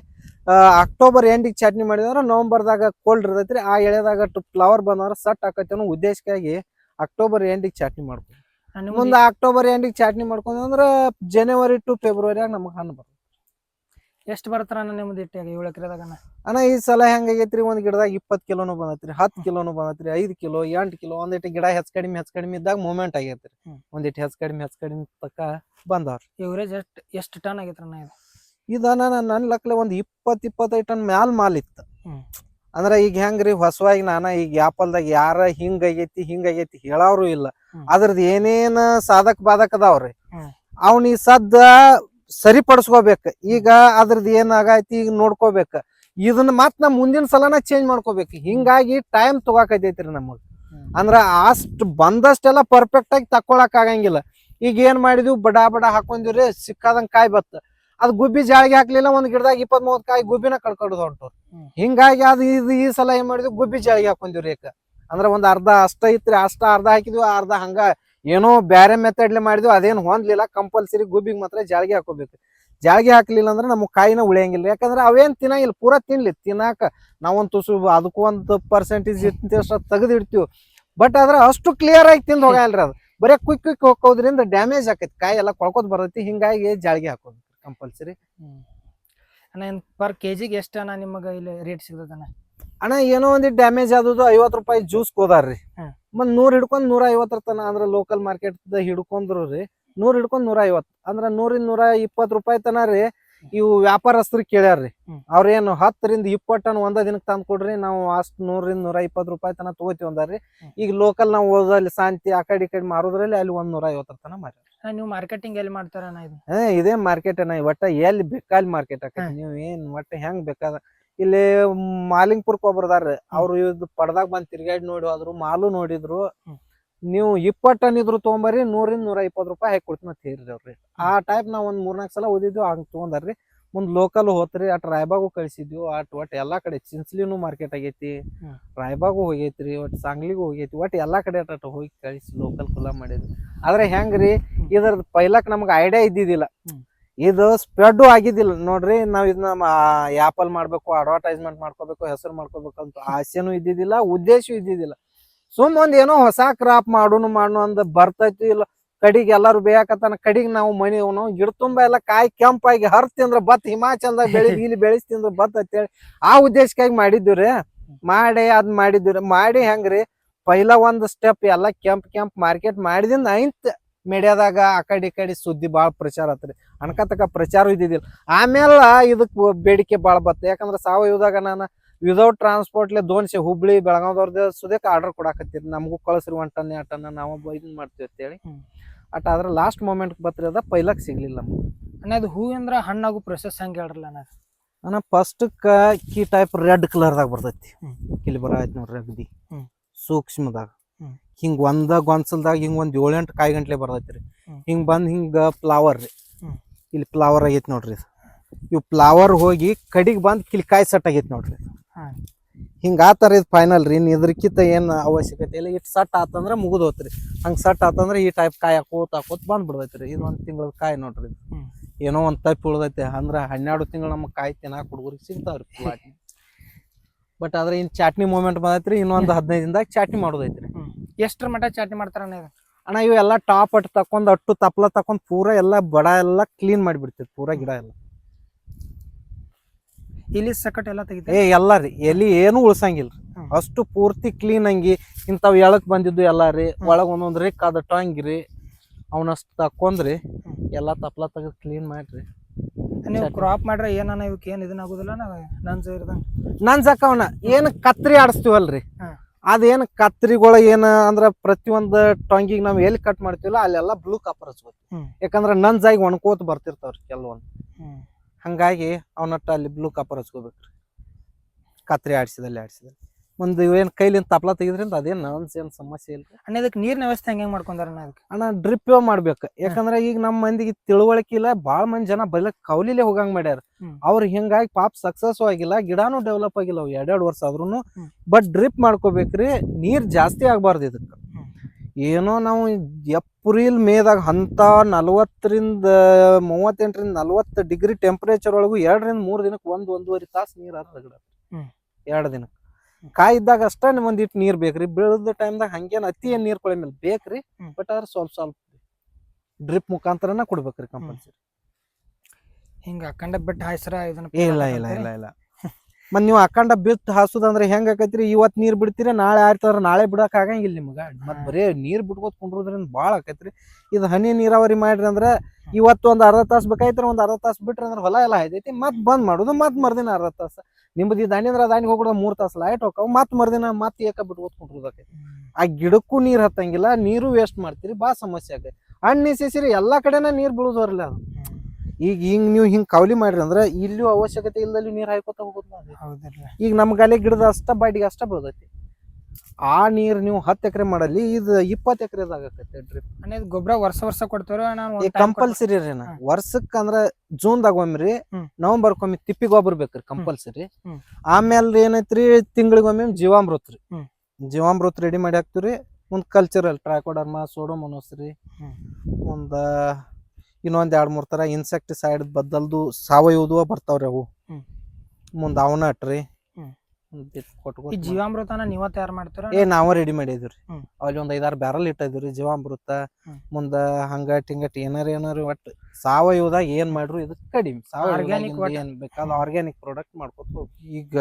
A: ಆ, ಅಕ್ಟೋಬರ್ ಎಂಡಿಗೆ ಚಟ್ನಿ ಮಾಡಿದ್ರ ನವಂಬರ್ದಾಗ ಕೋಲ್ಡ್ ಇರ್ತೈತ್ರಿ ಆ ಎಳೆದಾಗ ಫ್ಲವರ್ ಬಂದ್ರ ಸಟ್ ಆಕೈತಿ ಅನ್ನೋ ಉದ್ದೇಶಕ್ಕಾಗಿ ಅಕ್ಟೋಬರ್ ಎಂಡಿಗೆ ಚಾಟ್ನಿ
B: ಮಾಡ್ಕೊಂಡು
A: ಮುಂದೆ ಅಕ್ಟೋಬರ್ ಎಂಡಿಗೆ ಚಾಟ್ನಿ ಮಾಡ್ಕೊಂಡು ಅಂದ್ರ ಜನವರಿ ಟು ಫೆಬ್ರವರಿಯಾಗ ನಮಗೆ ಹಣ್ಣು ಬರ್ತದೆ.
B: ಎಷ್ಟು ಬರ್ತಾರ ನಿಮ್ದು ಇಟ್ಟಾಗ ಏಳು ಎಕರೆದಾಗ
A: ಅಣ್ಣ? ಈ ಸಲ ಹೆಂಗಾಗೈತ್ರಿ ಒಂದು ಗಿಡದಾಗ ಇಪ್ಪತ್ತು ಕಿಲೋನು ಬಂದತ್ರಿ ಹತ್ತು ಕಿಲೋನು ಬಂದತ್ರಿ ಐದ್ ಕಿಲೋ ಎಂಟ್ ಕಿಲೋ ಒಂದಿಟ್ಟು ಗಿಡ ಹೆಚ್ಚು ಕಡಿಮೆ ಹೆಚ್ಚು ಕಡಿಮೆ ಇದ್ದಾಗ ಮೂಮೆಂಟ್ ಆಗೈತ್ರಿ. ಒಂದಿಟ್ಟು ಹೆಚ್ಚು ಕಡಿಮೆ ಹೆಚ್ಚು ಕಡಿಮೆ ತಕ್ಕ ಬಂದವ್ರಿ.
B: ಇವರೇಜ್ ಎಷ್ಟು ಎಷ್ಟು ಟನ್ ಆಗೈತ್ರಣ್ಣ ಇದು?
A: ಇದನ್ನ ನನ್ನ ನನ್ನ ಲೆಕ್ಕಲೆ ಒಂದು ಇಪ್ಪತ್ತು ಇಪ್ಪತ್ತೈದು ಟನ್ ಮ್ಯಾಲ ಮಾಲ್ ಇತ್ತು. ಅಂದ್ರ ಈಗ ಹೆಂಗ್ರಿ ಹೊಸವಾಗಿ ನಾನ ಈಗ ಆಪಲ್ದಾಗ ಯಾರ ಹಿಂಗ್ ಆಗೈತಿ ಹಿಂಗ್ ಆಗೈತಿ ಹೇಳವ್ರು ಇಲ್ಲ. ಅದ್ರದ್ ಏನೇನ್ ಸಾಧಕ್ ಬಾಧಕ್ ಅದಾವ್ರಿ. ಅವ್ನ ಈ ಸದ್ದ ಸರಿಪಡಿಸ್ಕೋಬೇಕು. ಈಗ ಅದ್ರದ್ ಏನಾಗೈತಿ ಆಗೈತಿ ಈಗ ನೋಡ್ಕೋಬೇಕು. ಇದನ್ನ ಮತ್ ನಾ ಮುಂದಿನ ಸಲನ ಚೇಂಜ್ ಮಾಡ್ಕೋಬೇಕು. ಹಿಂಗಾಗಿ ಟೈಮ್ ತಗೋಕೈತೈತ್ರಿ ನಮಗ್. ಅಂದ್ರ ಅಷ್ಟ್ ಬಂದಷ್ಟೆಲ್ಲ ಪರ್ಫೆಕ್ಟ್ ಆಗಿ ತಕ್ಕೊಳಕ್ ಆಗಂಗಿಲ್ಲ. ಈಗ ಏನ್ ಮಾಡಿದ್ವಿ ಬಡಾ ಬಡ ಹಾಕೊಂಡಿವ್ರಿ ಸಿಕ್ಕಾದಂಗ್ ಕಾಯಿ ಬತ್ತ ಅದ್ ಗುಬ್ಬಿ ಜಾಳಿಗೆ ಹಾಕ್ಲಿಲ್ಲ ಒಂದ್ ಗಿಡದಾಗ ಇಪ್ಪತ್ ಮೂವತ್ ಕಾಯಿ ಗುಬ್ಬಿನ ಕಳ್ಕೊಂಡ್ ಹೊಂಟು. ಹಿಂಗಾಗಿ ಅದ್ ಇದು ಈ ಸಲ ಏನ್ ಮಾಡಿದ್ವಿ ಗುಬ್ಬಿ ಜಾಳಿಗೆ ಹಾಕೊಂಡಿವ್ರಿ ಈಗ. ಅಂದ್ರ ಒಂದ್ ಅರ್ಧ ಅಷ್ಟ ಇತ್ರಿ ಅಷ್ಟ ಅರ್ಧ ಹಾಕಿದ್ವಿ ಅರ್ಧ ಹಂಗ ಏನೋ ಬ್ಯಾರೆ ಮೆಥಡ್ಲಿ ಮಾಡಿದ್ವಿ ಅದೇನ್ ಹೊಂದ್ಲಿಲ್ಲ ಕಂಪಲ್ಸರಿ ಗುಬ್ಬಿಗೆ ಮಾತ್ರ ಜಾಳಿಗೆ ಹಾಕೋಬೇಕು. ಜಾಳಿಗೆ ಹಾಕ್ಲಿಲ್ಲ ಅಂದ್ರೆ ನಮ್ಗೆ ಕಾಯಿನ ಉಳಿಯಂಗಿಲ್ಲ. ಯಾಕಂದ್ರೆ ಅವೇನ್ ತಿನ್ನಂಗಿಲ್ಲ ಪೂರಾ ತಿನ್ಲಿ ತಿನ್ನಾಕ ನಾವೊಂದ್ ತುಸು ಅದಕ್ಕೂ ಒಂದು ಪರ್ಸೆಂಟೇಜ್ ಇಷ್ಟ ತೆಗೆದು ಇಡ್ತೀವಿ ಬಟ್ ಆದ್ರೆ ಅಷ್ಟು ಕ್ಲಿಯರ್ ಆಗಿ ತಿಂದು ಹೋಗಲ್ರಿ ಅದು. ಬರೀ ಕ್ವಿಕ್ ಕ್ವಿಕ್ ಹೋಗೋದ್ರಿಂದ ಡ್ಯಾಮೇಜ್ ಆಕೈತಿ ಕಾಯಿ ಎಲ್ಲ ಕೊಳ್ಕೋದ್ ಬರ್ತೈತಿ ಹಿಂಗಾಗಿ ಜಾಳಿಗೆ ಹಾಕೋದು ಕಂಪಲ್ಸರಿ.
B: ಅಣ್ಣ ಏನು ಪರ್ ಕೆಜಿಗೆ ಎಷ್ಟು ಅಣ್ಣ ನಿಮಗೆ ಇಲ್ಲಿ ರೇಟ್ ಸಿಗ್ತದಣ್ಣ
A: ಅಣ್ಣ ಏನೋ ಒಂದ್ ಡ್ಯಾಮೇಜ್ ಆದದ್ದು ಐವತ್ ರೂಪಾಯಿ ಜ್ಯೂಸ್ ಹೋದಾರ್ರಿ. ಮತ್ ನೂರ್ ಹಿಡ್ಕೊಂಡ್ ನೂರ ಐವತ್ತರ ತನ ಅಂದ್ರೆ ಲೋಕಲ್ ಮಾರ್ಕೆಟ್ ಹಿಡ್ಕೊಂಡ್ರು ರೀ ನೂರ್ ಹಿಡ್ಕೊಂಡ್ ನೂರ ಐವತ್ ಅಂದ್ರ ನೂರಿಂದ ನೂರ ಇಪ್ಪತ್ ರೂಪಾಯಿ ತನ ರೀ ಇವು ವ್ಯಾಪಾರಸ್ಥರು ಕೇಳ್ಯಾರ್ರಿ. ಅವ್ರೇನು ಹತ್ತರಿಂದ ಇಪ್ಪತ್ತು ಟನ್ ಒಂದ ದಿನಕ್ಕೆ ತಂದು ಕೊಡ್ರಿ ನಾವು ಅಷ್ಟು ನೂರರಿಂದ ನೂರ ಇಪ್ಪತ್ತು ರೂಪಾಯಿ ತನ ತಗೋತೀವಿ ಅಂದಾರ್ರಿ. ಈಗ ಲೋಕಲ್ ನಾವು ಓದಲ್ಲಿ ಶಾಂತಿ ಆ ಕಡೆ ಈ ಕಡೆ ಮಾರೋದ್ರಲ್ಲಿ ಅಲ್ಲಿ ಒಂದ್ ನೂರ ಐವತ್ತರ ತನ ಮಾರಿ
B: ಅಣ್ಣ, ನೀವು ಮಾರ್ಕೆಟಿಂಗ್ ಎಲ್ಲಿ ಮಾಡ್ತಾರ ಇದು?
A: ಮಾರ್ಕೆಟ್ ಅನ್ನ ಒಟ್ಟ ಎಲ್ಲಿ ಬೇಕಾಲ್ ಮಾರ್ಕೆಟ್
B: ಹಾಕ.
A: ನೀವು ಏನ್ ಒಟ್ಟ ಹೆಂಗ್ ಬೇಕಾದ. ಇಲ್ಲಿ ಮಾಲಿಂಗ್ಪುರ್ಕ್ ಒಬ್ರದಾರ್ರಿ ಅವ್ರು ಇದು ಪಡ್ದಾಗ ಬಂದ್ ತಿರ್ಗಾಡಿ ನೋಡಿ ಹೋದ್ರು ಮಾಲು ನೋಡಿದ್ರು. ನೀವು ಇಪ್ಪತ್ತು ಟನ್ ಇದ್ರು ತೊಗೊಂಬರ್ರಿ ನೂರಿಂದ ನೂರ ಇಪ್ಪತ್ತು ರೂಪಾಯಿ ಹಾಕಿ ಕೊಡ್ತೀನಿ ಅಂತ ಹೇಳಿರಿ ಅವ್ರಿ ಆ ಟೈಪ್ ನಾವು ಒಂದು ಮೂರ್ನಾಲ್ಕು ಸಲ ಓದಿದ್ವಿ ಹಂಗೆ ತೊಗೊಂಡ್ರಿ ಮುಂದ್ ಲೋಕಲ್ ಹೋತ್ರಿ ಅಟ್ ರಾಯಬಾಗು ಕಳಿಸಿದ್ವಿ ಅಟ್ ಒಟ್ಟು ಎಲ್ಲಾ ಕಡೆ ಚಿನ್ಸ್ಲಿನೂ ಮಾರ್ಕೆಟ್ ಆಗೈತಿ ರಾಯ್ಬಾಗು ಹೋಗೈತ್ರಿ ಒಟ್ಟು ಸಾಂಗ್ಲಿಗೂ ಹೋಗೈತಿ ಒಟ್ಟು ಎಲ್ಲಾ ಕಡೆ ಅಟ್ ಹೋಗಿ ಕಳಿಸಿ ಲೋಕಲ್ ಕುಲ ಮಾಡಿದ್ವಿ. ಆದ್ರೆ ಹೆಂಗ್ರಿ ಇದ್ರದ್ ಪೈಲಕ್ ನಮ್ಗೆ ಐಡಿಯಾ ಇದ್ದಿದ್ದಿಲ್ಲ. ಇದು ಸ್ಪ್ರೆಡ್ ಆಗಿದ್ದಿಲ್ಲ. ನೋಡ್ರಿ ನಾವ್ ಇದನ್ನ ಆಪಲ್ ಮಾಡ್ಬೇಕು ಅಡ್ವರ್ಟೈಸ್ಮೆಂಟ್ ಮಾಡ್ಕೋಬೇಕು ಹೆಸರು ಮಾಡ್ಕೋಬೇಕು ಅಂತ ಆಸೆನೂ ಇದ್ದಿದ್ದಿಲ್ಲ ಉದ್ದೇಶ ಇದ್ದಿದ್ದಿಲ್ಲ. ಸುಮ್ ಒಂದ್ ಏನೋ ಹೊಸ ಕ್ರಾಪ್ ಮಾಡೋನು ಮಾಡೋನು ಅಂದ್ ಬರ್ತೈತಿ ಇಲ್ಲ ಕಡಿಗೆ ಎಲ್ಲಾರು ಬೇಯಾಕತ್ತಾನ ಕಡಿಗೆ ನಾವು ಮನಿ ಅವನು ಗಿಡ ತುಂಬಾ ಎಲ್ಲ ಕಾಯಿ ಕೆಂಪಾಗಿ ಹರ್ತಿ ಅಂದ್ರ ಬತ್ ಹಿಮಾಚಲ್ದಾಗ ಬೆಳಿ ಇಲ್ಲಿ ಬೆಳೆಸ್ತಿಂದ್ರ ಬತ್ ಅಂತೇಳಿ ಆ ಉದ್ದೇಶಕ್ಕಾಗಿ ಮಾಡಿದ್ವಿ ರೀ. ಮಾಡಿ ಅದ್ ಮಾಡಿದ್ವಿ ಮಾಡಿ ಹೆಂಗ್ರಿ? ಪೈಲ ಒಂದ್ ಸ್ಟೆಪ್ ಎಲ್ಲ ಕೆಂಪ್ ಕೆಂಪ್ ಮಾರ್ಕೆಟ್ ಮಾಡಿದಿಂದ ಐತ್ ಮೀಡಿಯಾದಾಗ ಆ ಕಡೆ ಈ ಕಡೆ ಸುದ್ದಿ ಬಾಳ ಪ್ರಚಾರ ಆತ್ರಿ ಅನ್ಕತಕ ಪ್ರಚಾರ ಇದ್ದಿದ್ದಿಲ್ಲ. ಆಮೇಲೆ ಇದಕ್ ಬೇಡಿಕೆ ಬಾಳ ಬತ್ತ ಯಾಕಂದ್ರ ಸಾವಯವದಾಗ ನಾನು ವಿದೌಟ್ ಟ್ರಾನ್ಸ್ಪೋರ್ಟ್ಲೆ ದೋನ್ಸೆ ಹುಬ್ಳಿ ಬೆಳಗಾವ್ದವ್ರದ್ದು ಸುದಕ್ಕೆ ಆರ್ಡರ್ ಕೊಡಾಕತ್ತೀರಿ. ನಮಗೂ ಕಳಿಸ್ರಿ ಒನ್ ಟನ್ ಎರಡು ಟನ್ ನಾವು ಇದನ್ನ ಇದನ್ ಮಾಡ್ತೀವಿ ಅಂತೇಳಿ. ಅಟ್ ಆದ್ರೆ ಲಾಸ್ಟ್ ಮೂಮೆಂಟ್ ಬತ್ರಿ ಅದ ಪೈಲಕ್ ಸಿಗ್ಲಿಲ್ಲ ನಮ್ಗೆ.
B: ಅಣ್ಣ ಅದು ಹೂ ಅಂದ್ರೆ ಹಣ್ಣಾಗು ಪ್ರೊಸೆಸ್ ಹಂಗೆ ಹೇಳ್ರಲ್ಲ ಅಣ್ಣ
A: ಅಣ್ಣ ಫಸ್ಟ್ ಕಿ ಟೈಪ್ ರೆಡ್ ಕಲರ್ದಾಗ ಬರ್ತೈತಿ. ಇಲ್ಲಿ ಬರ ಆಯ್ತು ನೋಡ್ರಿ ಅಗದಿ. ಸೂಕ್ಷ್ಮದಾಗ. ಹಿಂಗೆ ಒಂದ ಗೊಂಚಲ್ದಾಗ ಹಿಂಗ್ ಒಂದ್ ಏಳೆಂಟು ಕಾಯಿ ಗಂಟ್ಲೆ ಬರ್ತೈತ್ರಿ.
B: ರೀ
A: ಹಿಂಗ್ ಬಂದ್ ಹಿಂಗ ಫ್ಲವರ್ ರೀ. ಇಲ್ಲಿ ಫ್ಲವರ್ ಆಗೈತಿ ನೋಡ್ರಿ ಇವು ಇವ್ ಫ್ಲವರ್ ಹೋಗಿ ಕಡಿಗೆ ಬಂದ್ ಕಿಲ್ಕಾಯಿ ಸಟ್ ಆಗೈತಿ ನೋಡ್ರಿ
B: ಹಾ.
A: ಹಿಂಗ ಆತರ ಇದು ಫೈನಲ್ ರೀ ಇದ್ರಕ್ಕಿಂತ ಏನು ಅವಶ್ಯಕತೆ ಇಲ್ಲ. ಇಟ್ ಸಟ್ ಆತಂದ್ರೆ ಮುಗಿದು ಹೋತ್ರಿ ಹಂಗೆ ಸಟ್ ಆತಂದ್ರೆ ಈ ಟೈಪ್ ಕಾಯಿ ಹಾಕೋತ ಹಾಕೋತ ಬಂದ್ ಬಿಡ್ತೈತ್ರಿ ಇದು ಒಂದು ತಿಂಗಳ ಕಾಯಿ ನೋಡ್ರಿ. ಏನೋ ಒಂದು ತಪ್ಪು ಉಳ್ದೈತಿ. ಅಂದ್ರೆ ಹನ್ನೆರಡು ತಿಂಗಳು ನಮ್ಮ ಕಾಯಿ ತಿನ್ನಾಕ ಹುಡುಗರಿಗೆ ಸಿಗ್ತಾವ್ರಿ ಬಟ್ ಆದ್ರೆ ಇನ್ನು ಚಾಟ್ನಿ ಮೂಮೆಂಟ್ ಬಂದೈತ್ರಿ ಇನ್ನೊಂದು ಹದಿನೈದು ದಿನದಾಗ ಚಾಟ್ನಿ ಮಾಡೋದೈತ್ರಿ.
B: ಎಷ್ಟರ ಮಟ್ಟ ಚಾಟ್ನಿ ಮಾಡ್ತಾರ ಅಣ್ಣ
A: ಇವೆಲ್ಲ ಟಾಪ್ ಅಟ್ ತಕೊಂಡ್ ಅಟ್ಟು ತಪ್ಲ ತಕೊಂಡ್ ಪೂರ ಎಲ್ಲಾ ಬಡ ಎಲ್ಲಾ ಕ್ಲೀನ್ ಮಾಡಿಬಿಡ್ತೈತಿ ಪೂರ ಗಿಡ ಎಲ್ಲ.
B: ಇಲ್ಲಿ ಸಕಟ್ ಎಲ್ಲ ತೆಗಿತೀವಿ
A: ಏ ಎಲ್ಲ ರೀ. ಎಲ್ಲಿ ಏನು
B: ಉಳ್ಸಂಗಿಲ್ಲ.
A: ಅಷ್ಟು ಪೂರ್ತಿ ಕ್ಲೀನ್ ಅಂಗಿ ಇಂಥವ್ ಎಳಕ್ ಬಂದಿದ್ದು ಎಲ್ಲ ರೀ. ಒಳಗ್ ಒಂದೊಂದ್ ರೀ ಟಾಂಗ್ ರೀ. ಅವನಷ್ಟು ತಕ್ಕೊಂಡ್ರಿ ಎಲ್ಲಾ ತಪ್ಲ ತೆಗೆದು ಕ್ಲೀನ್ ಮಾಡ್ರಿ.
B: ನೀವು ಕ್ರಾಪ್ ಮಾಡ್ರೆ ಏನಾನ ಇವಕ್ಕೆ ಏನು ಇದನ್ನ ಆಗುದಿಲ್ಲ ನನ್ ಸೇರಿದಂಗ
A: ನನ್ ಸಾಕವನ ಏನ್ ಕತ್ರಿ ಆಡಿಸ್ತೀವಲ್ರಿ? ಅದೇನು ಕತ್ರಿಗಳ ಏನು ಅಂದ್ರೆ ಪ್ರತಿಯೊಂದು ಟೊಂಗಿಗೆ ನಾವು ಎಲ್ಲಿ ಕಟ್ ಮಾಡ್ತೀವಲ್ಲ ಅಲ್ಲೆಲ್ಲ ಬ್ಲೂ ಕಾಪರ್ ಹಚ್ಬೇಕು. ಯಾಕಂದ್ರೆ ನಂಜಾಗಿ ಒಣಕೋತ ಬರ್ತಿರ್ತಾವ್ರಿ ಕೆಲವೊಂದ್. ಹಂಗಾಗಿ ಅವನಟ್ಟ ಅಲ್ಲಿ ಬ್ಲೂ ಕಾಪರ್ ಹಚ್ಕೋಬೇಕ್ರಿ ಕತ್ರಿ ಆಡಿಸಿದಲ್ಲಿ ಆಡಿಸಿದ ಒಂದು ಇವೇನು ಕೈಲಿಂದ ತಪ್ಲ ತೆಗಿದ್ರಿಂದ ಅದೇನು ನನ್ಸ್ ಏನ್ ಸಮಸ್ಯೆ ಇಲ್ಲ
B: ಅಣ್ಣ ಇದಕ್ಕೆ ನೀರಿನ ವ್ಯವಸ್ಥೆ ಹೆಂಗೆ ಮಾಡ್ಕೊಂಡಾರ ಅದಕ್ಕೆ
A: ಅಣ್ಣ ಡ್ರಿಪ್ ಮಾಡ್ಬೇಕು. ಯಾಕಂದ್ರೆ ಈಗ ನಮ್ಮ ಮಂದಿಗೆ ತಿಳುವಳಿಕೆ ಇಲ್ಲ ಭಾಳ ಮಂದಿ ಜನ ಬರಲಿ ಕೌಲಿಲೆ ಹೋಗಂಗ್ ಮಾಡ್ಯಾರ. ಅವ್ರು ಹಿಂಗಾಗಿ ಪಾಪ ಸಕ್ಸಸ್ ಆಗಿಲ್ಲ ಗಿಡಾನು ಡೆವಲಪ್ ಆಗಿಲ್ಲ ಅವು ಎರಡೆರಡು ವರ್ಷ
B: ಆದ್ರೂ
A: ಬಟ್ ಡ್ರಿಪ್ ಮಾಡ್ಕೋಬೇಕ್ರಿ ನೀರು ಜಾಸ್ತಿ ಆಗ್ಬಾರ್ದು ಇದಕ್ಕೆ ಏನೋ ನಾವು ಏಪ್ರಿಲ್ ಮೇದಾಗ ಅಂಥ ನಲವತ್ತರಿಂದ ಮೂವತ್ತೆಂಟರಿಂದ ನಲವತ್ತು ಡಿಗ್ರಿ ಟೆಂಪರೇಚರ್ ಒಳಗೂ ಎರಡರಿಂದ ಮೂರು ದಿನಕ್ಕೆ ಒಂದು ಒಂದೂವರೆ ತಾಸು ನೀರು ಗಿಡ ಎರಡು ದಿನಕ್ಕೆ. ಕಾಯಿ ಇದ್ದಾಗ ಅಷ್ಟ ಒಂದಿಟ್ಟು ನೀರ್ ಬೇಕ್ರಿ. ಬೆಳೆದ ಟೈಮ್ದಾಗ ಹಂಗೇನು ಅತಿ ಏನ್ ನೀರ್ ಮೇಲೆ ಬೇಕ್ರಿ. ಬಟ್ ಆದ್ರೆ ಸ್ವಲ್ಪ ಸ್ವಲ್ಪ ಡ್ರಿಪ್ ಮುಖಾಂತರನ ಕೊಡ್ಬೇಕ್ರಿ ಕಂಪಲ್ಸರಿ
B: ಹಿಂಗ ಕಂಡ ಬೆಟ್ಟ ಹಾಯ್ಸ್ರ ಇದನ್ನ
A: ಇಲ್ಲ ಇಲ್ಲ ಇಲ್ಲ ಇಲ್ಲ. ಮತ್ ನೀವು ಅಕ್ಕಂಡ ಬಿತ್ತು ಹಾಸುದಂದ್ರೆ ಹೆಂಗ್ ಆಕೈತ್ರಿ? ಇವತ್ತು ನೀರು ಬಿಡ್ತೀರಿ, ನಾಳೆ ಆಯ್ತಂದ್ರ ನಾಳೆ ಬಿಡಕ್ ಆಗಂಗಿಲ್ಲ ನಿಮ್ಗೆ. ಮತ್ ಬರೀ ನೀರ್ ಬಿಟ್ಕೋತ ಕುಂಡ್ರೋದ್ರಿಂದ ಬಾಳ ಆಕೈತ್ರಿ. ಇದು ಹನಿ ನೀರಾವರಿ ಮಾಡ್ರಿ ಅಂದ್ರೆ ಇವತ್ತು ಒಂದು ಅರ್ಧ ತಾಸು ಬೇಕಾಯ್ತ್ರಿ, ಒಂದು ಅರ್ಧ ತಾಸು ಬಿಟ್ರಿ ಅಂದ್ರೆ ಹೊಲ ಎಲ್ಲ ಹೈದೈತಿ ಮತ್ ಬಂದ್ ಮಾಡುದು, ಮತ್ತೆ ಮರ್ದಿನ ಅರ್ಧ ತಾಸು. ನಿಮ್ದು ದಾನಿ ಅಂದ್ರೆ ದಾನಿ ಹೋಗ್ಬಿಡ ಮೂರು ತಾಸು ಲೈಟ್ ಹೋಗ್ತಾವ ಮತ್ತೆ ಮರ್ದಿನ ಮತ್ತೆ ಏಕ ಬಿಟ್ಕೋತ ಕುಂಡ್ರೋದಕ್ಕೆ ಆ ಗಿಡಕ್ಕೂ ನೀರು ಹತ್ತಂಗಿಲ್ಲ, ನೀರು ವೇಸ್ಟ್ ಮಾಡ್ತೀರಿ ಬಾ ಸಮಸ್ಯೆ ಆಗೈತಿ ಸಿಸಿರಿ ಎಲ್ಲಾ ಕಡೆನ ನೀರು ಬೀಳುದವ್ರಲ್ಲ ಅದು. ಈಗ ಹಿಂಗ್ ನೀವು ಹಿಂಗ್ ಕಾವಲಿ ಮಾಡ್ರಿ ಅಂದ್ರ ಇಲ್ಲೂ ಅವಶ್ಯಕತೆ ಇಲ್ದಲ್ಲಿ ನೀರ್ ಹಾಯ್ಕೋತ ಹೋಗುದ್ ಈಗ. ನಮ್ ಗಾಲಿ ಗಿಡದ ಅಷ್ಟ ಬಾಡಿಗೆ ಅಷ್ಟ ಬೀಳ್ತೈತಿ. ಆ ನೀರ್ ನೀವು ಹತ್ತು ಎಕರೆ ಮಾಡಲಿ ಇದು ಇಪ್ಪತ್ತು ಎಕರೆದಾಗ ಆಕೈತಿ ಡ್ರಿಪ್
B: ಗೊಬ್ಬರ ವರ್ಷ ವರ್ಷ ಕೊಡ್ತಾರೋ ನಾನು
A: ಕಂಪಲ್ಸರಿ ರೀ ನಾ. ವರ್ಷಕ್ಕ ಅಂದ್ರ ಜೂನ್ದಾಗ ದಾಗ
B: ಒಮ್ಮೆ
A: ನವೆಂಬರ್ ಒಮ್ಮೆ ತಿಪ್ಪಿ ಗೊಬ್ಬರ ಬೇಕ್ರಿ ಕಂಪಲ್ಸರಿ ಆಮೇಲೆ ಏನೈತ್ರಿ ತಿಂಗಳಿಗೊಮ್ಮೆ ಜೀವಾಮೃತ ರೀ. ಜೀವಾಮೃತ್ ರೆಡಿ ಮಾಡಿ ಹಾಕ್ತಿವ್ರಿ. ಒಂದ್ ಕಲ್ಚರಲ್ ಟ್ರಾಕೋಡರ್ಮಾ ಸೋಡೋಮೊನೋಸ್ ರೀ
B: ಹ್ಮ್.
A: ಇನ್ನೊಂದ್ ಎರಡ್ ಮೂರ್ ತರ ಇನ್ಸೆಕ್ಟಿಸೈಡ್ ಬದಲ್ದು ಸಾವಯವದು ಬರ್ತಾವ್ರಿ ಅವು. ಮುಂದೆ ಅವನ ಅಟ್ರಿ.
B: ಈ ಜೀವಾಮೃತನ ನೀವ ತಯಾರ ಮಾಡ್ತಾರ
A: ಏ ನಾವ ರೆಡಿ
B: ಮಾಡಿದ್ರಿ.
A: ಅಲ್ಲಿ ಒಂದ್ ಐದಾರು ಬ್ಯಾರಲ್ ಇಟ್ಟಿದ್ರಿ ಜೀವಾಮೃತ. ಮುಂದ ಹಂಗ ಟಿಂಗಟ್ ಏನಾರ ಏನಾರ ಒಟ್ ಸಾವಯವದಾಗ ಏನ್ ಮಾಡ್ರು ಇದು ಕಡಿಮೆ. ಸಾವಯವ. ಏನ್ ಬೇಕಾದ ಆರ್ಗ್ಯಾನಿಕ್ ಪ್ರಾಡಕ್ಟ್ ಮಾಡ್ಕೊತ ಈಗ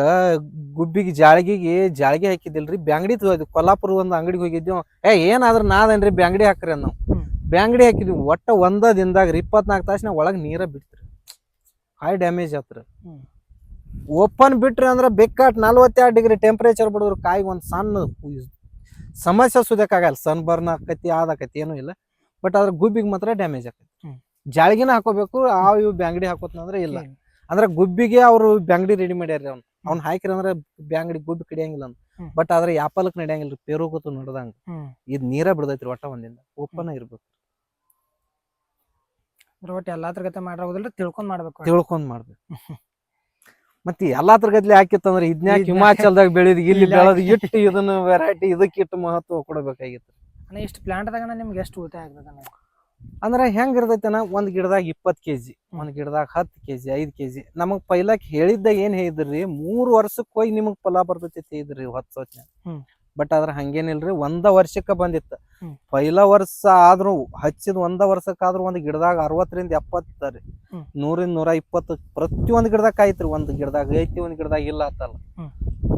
A: ಗುಬ್ಬಿಗೆ ಜಾಳಿಗೆಗೆ ಜಾಳಿಗೆ ಹಾಕಿದಿಲ್ರಿ ಬ್ಯಾಂಗಡಿ ಕೊಲ್ಲಾಪುರ ಒಂದ್ ಅಂಗಡಿಗೆ ಹೋಗಿದ್ವಿ. ಏ ಏನಾದ್ರ ನಾದನ್ರಿ ಬ್ಯಾಂಗಡಿ ಹಾಕ್ರಿ ನಾವು. ಬ್ಯಾಂಗಡಿ ಹಾಕಿದ್ವಿ. ಒಟ್ಟ ಒಂದ ದಿನದಾಗ ಇಪ್ಪತ್ನಾಲ್ಕು ತಾಸಿನ ಒಳಗೆ ನೀರ ಬಿಡ್ತ್ರಿ ಹೈ ಡ್ಯಾಮೇಜ್ ಆತ್ರಿ ಓಪನ್ ಬಿಟ್ರಿ ಅಂದ್ರೆ ಬೆಕ್ಕಾಟ್ ನಲ್ವತ್ತೆರಡು ಡಿಗ್ರಿ ಟೆಂಪರೇಚರ್ ಬಿಡಿದ್ರು ಕಾಯಿಗೆ ಒಂದು ಸಣ್ಣ ಸಮಸ್ಯೆ ಸುದಕ್ಕಾಗಲ್ಲ ಸನ್ ಬರ್ನ್ ಆಕತಿ ಆದಾಕತಿ ಏನೂ ಇಲ್ಲ. ಬಟ್ ಅದ್ರ ಗುಬ್ಬಿಗೆ ಮಾತ್ರ ಡ್ಯಾಮೇಜ್ ಆಕತಿ. ಜಾಳ್ಗಿನ ಹಾಕೋಬೇಕು ಆ ಇವು ಬ್ಯಾಂಗಡಿ ಹಾಕೋತ್ನಂದ್ರೆ ಇಲ್ಲ.
B: ಇಲ್ಲ.
A: ಅಂದ್ರೆ ಗುಬ್ಬಿಗೆ ಅವ್ರು ಬ್ಯಾಂಗಡಿ ರೆಡಿ ಮಾಡ್ಯಾರ ಅವ್ನು. ಅವ್ನ ಹಾಕಿರ ಅಂದ್ರೆ ಬ್ಯಾಂಗಡಿ ಗುಬ್ಬಿ ಕಡಿಯಂಗಿಲ್ಲ ಅಂತ ಬಟ್ ಆದ್ರೆ ಯಾಪಲಕ್ ನಡೆಯಂಗಿಲ್ಲ ಪೇರು ಕೂತು ನಡ್ದಂಗ. ಇದ್ ನೀರ ಬಿಡದೈತ್ರಿ ಒಟ್ಟ ಒಂದಿಂದ ಓಪನ್ ಇರ್ಬೇಕು
B: ಅದ್ರ ಒಟ್ಟು ಎಲ್ಲಾದ್ರ ಗತೆ ಮಾಡಿರೋದಿಲ್ಲ ತಿಳ್ಕೊಂಡ್ ಮಾಡ್ಬೇಕು
A: ತಿಳ್ಕೊಂಡ್ ಮಾಡ್ಬೇಕು. ಮತ್ತೆ ಎಲ್ಲಾ ಗದ್ಲಿ ಹಾಕಿತ್ತಂದ್ರೆ ಇದ್ನ್ಯಾಕ ಹಿಮಾಚಲದಾಗ ಬೆಳೆದ್ ಇಲ್ಲಿ ಬೆಳೆದ್ ಇಟ್ಟು ಇದನ್ನ ವೆರೈಟಿ ಇದಕ್ಕೆ ಇಟ್ಟು ಮಹತ್ವ ಕೊಡಬೇಕಾಗಿತ್ತು.
B: ಅಣ್ಣ ಇಷ್ಟು ಪ್ಲಾಂಟ್ದಾಗ ನಿಮ್ಗೆ ಎಷ್ಟು ಉಳಿತಾಯ ಆಗ್ತದೆ
A: ಅಂದ್ರೆ ಹೆಂಗ್ ಇರ್ತೈತನ ಒಂದ್ ಗಿಡದಾಗ ಇಪ್ಪತ್ ಕೆಜಿ ಒಂದ್ ಗಿಡದಾಗ ಹತ್ತ್ ಕೆಜಿ ಐದ್ ಕೆಜಿ. ನಮಗ್ ಪೈಲಾಕ್ ಹೇಳಿದ್ದಾಗ ಏನ್ ಹೇಳಿದ್ರಿ? ಮೂರ್ ವರ್ಷಕ್ಕೆ ಹೋಗಿ ನಿಮಗ್ ಫಲ ಬರ್ತೈತಿ ಇದ್ರಿ ಹತ್ತು
B: ಸೋಚನೆ.
A: ಬಟ್ ಆದ್ರೆ ಹಂಗೇನಿಲ್ರಿ ಒಂದ ವರ್ಷಕ್ಕ ಬಂದಿತ್ತು. ಪೈಲ ವರ್ಷ ಆದ್ರೂ ಹಚ್ಚಿದ ಒಂದ ವರ್ಷಕ್ಕಾದ್ರೂ ಒಂದ್ ಗಿಡದಾಗ ಅರವತ್ತರಿಂದ ಎಪ್ಪತ್ತ ರೀ. ನೂರಿಂದ ನೂರ ಇಪ್ಪತ್ತು ಪ್ರತಿಯೊಂದ್ ಗಿಡದಾಗ ಕಾಯ್ತ್ರಿ ಒಂದ್ ಗಿಡದಾಗ ಐತಿ ಒಂದ್ ಗಿಡದಾಗ ಇಲ್ಲ ಅಂತಲ್ಲ.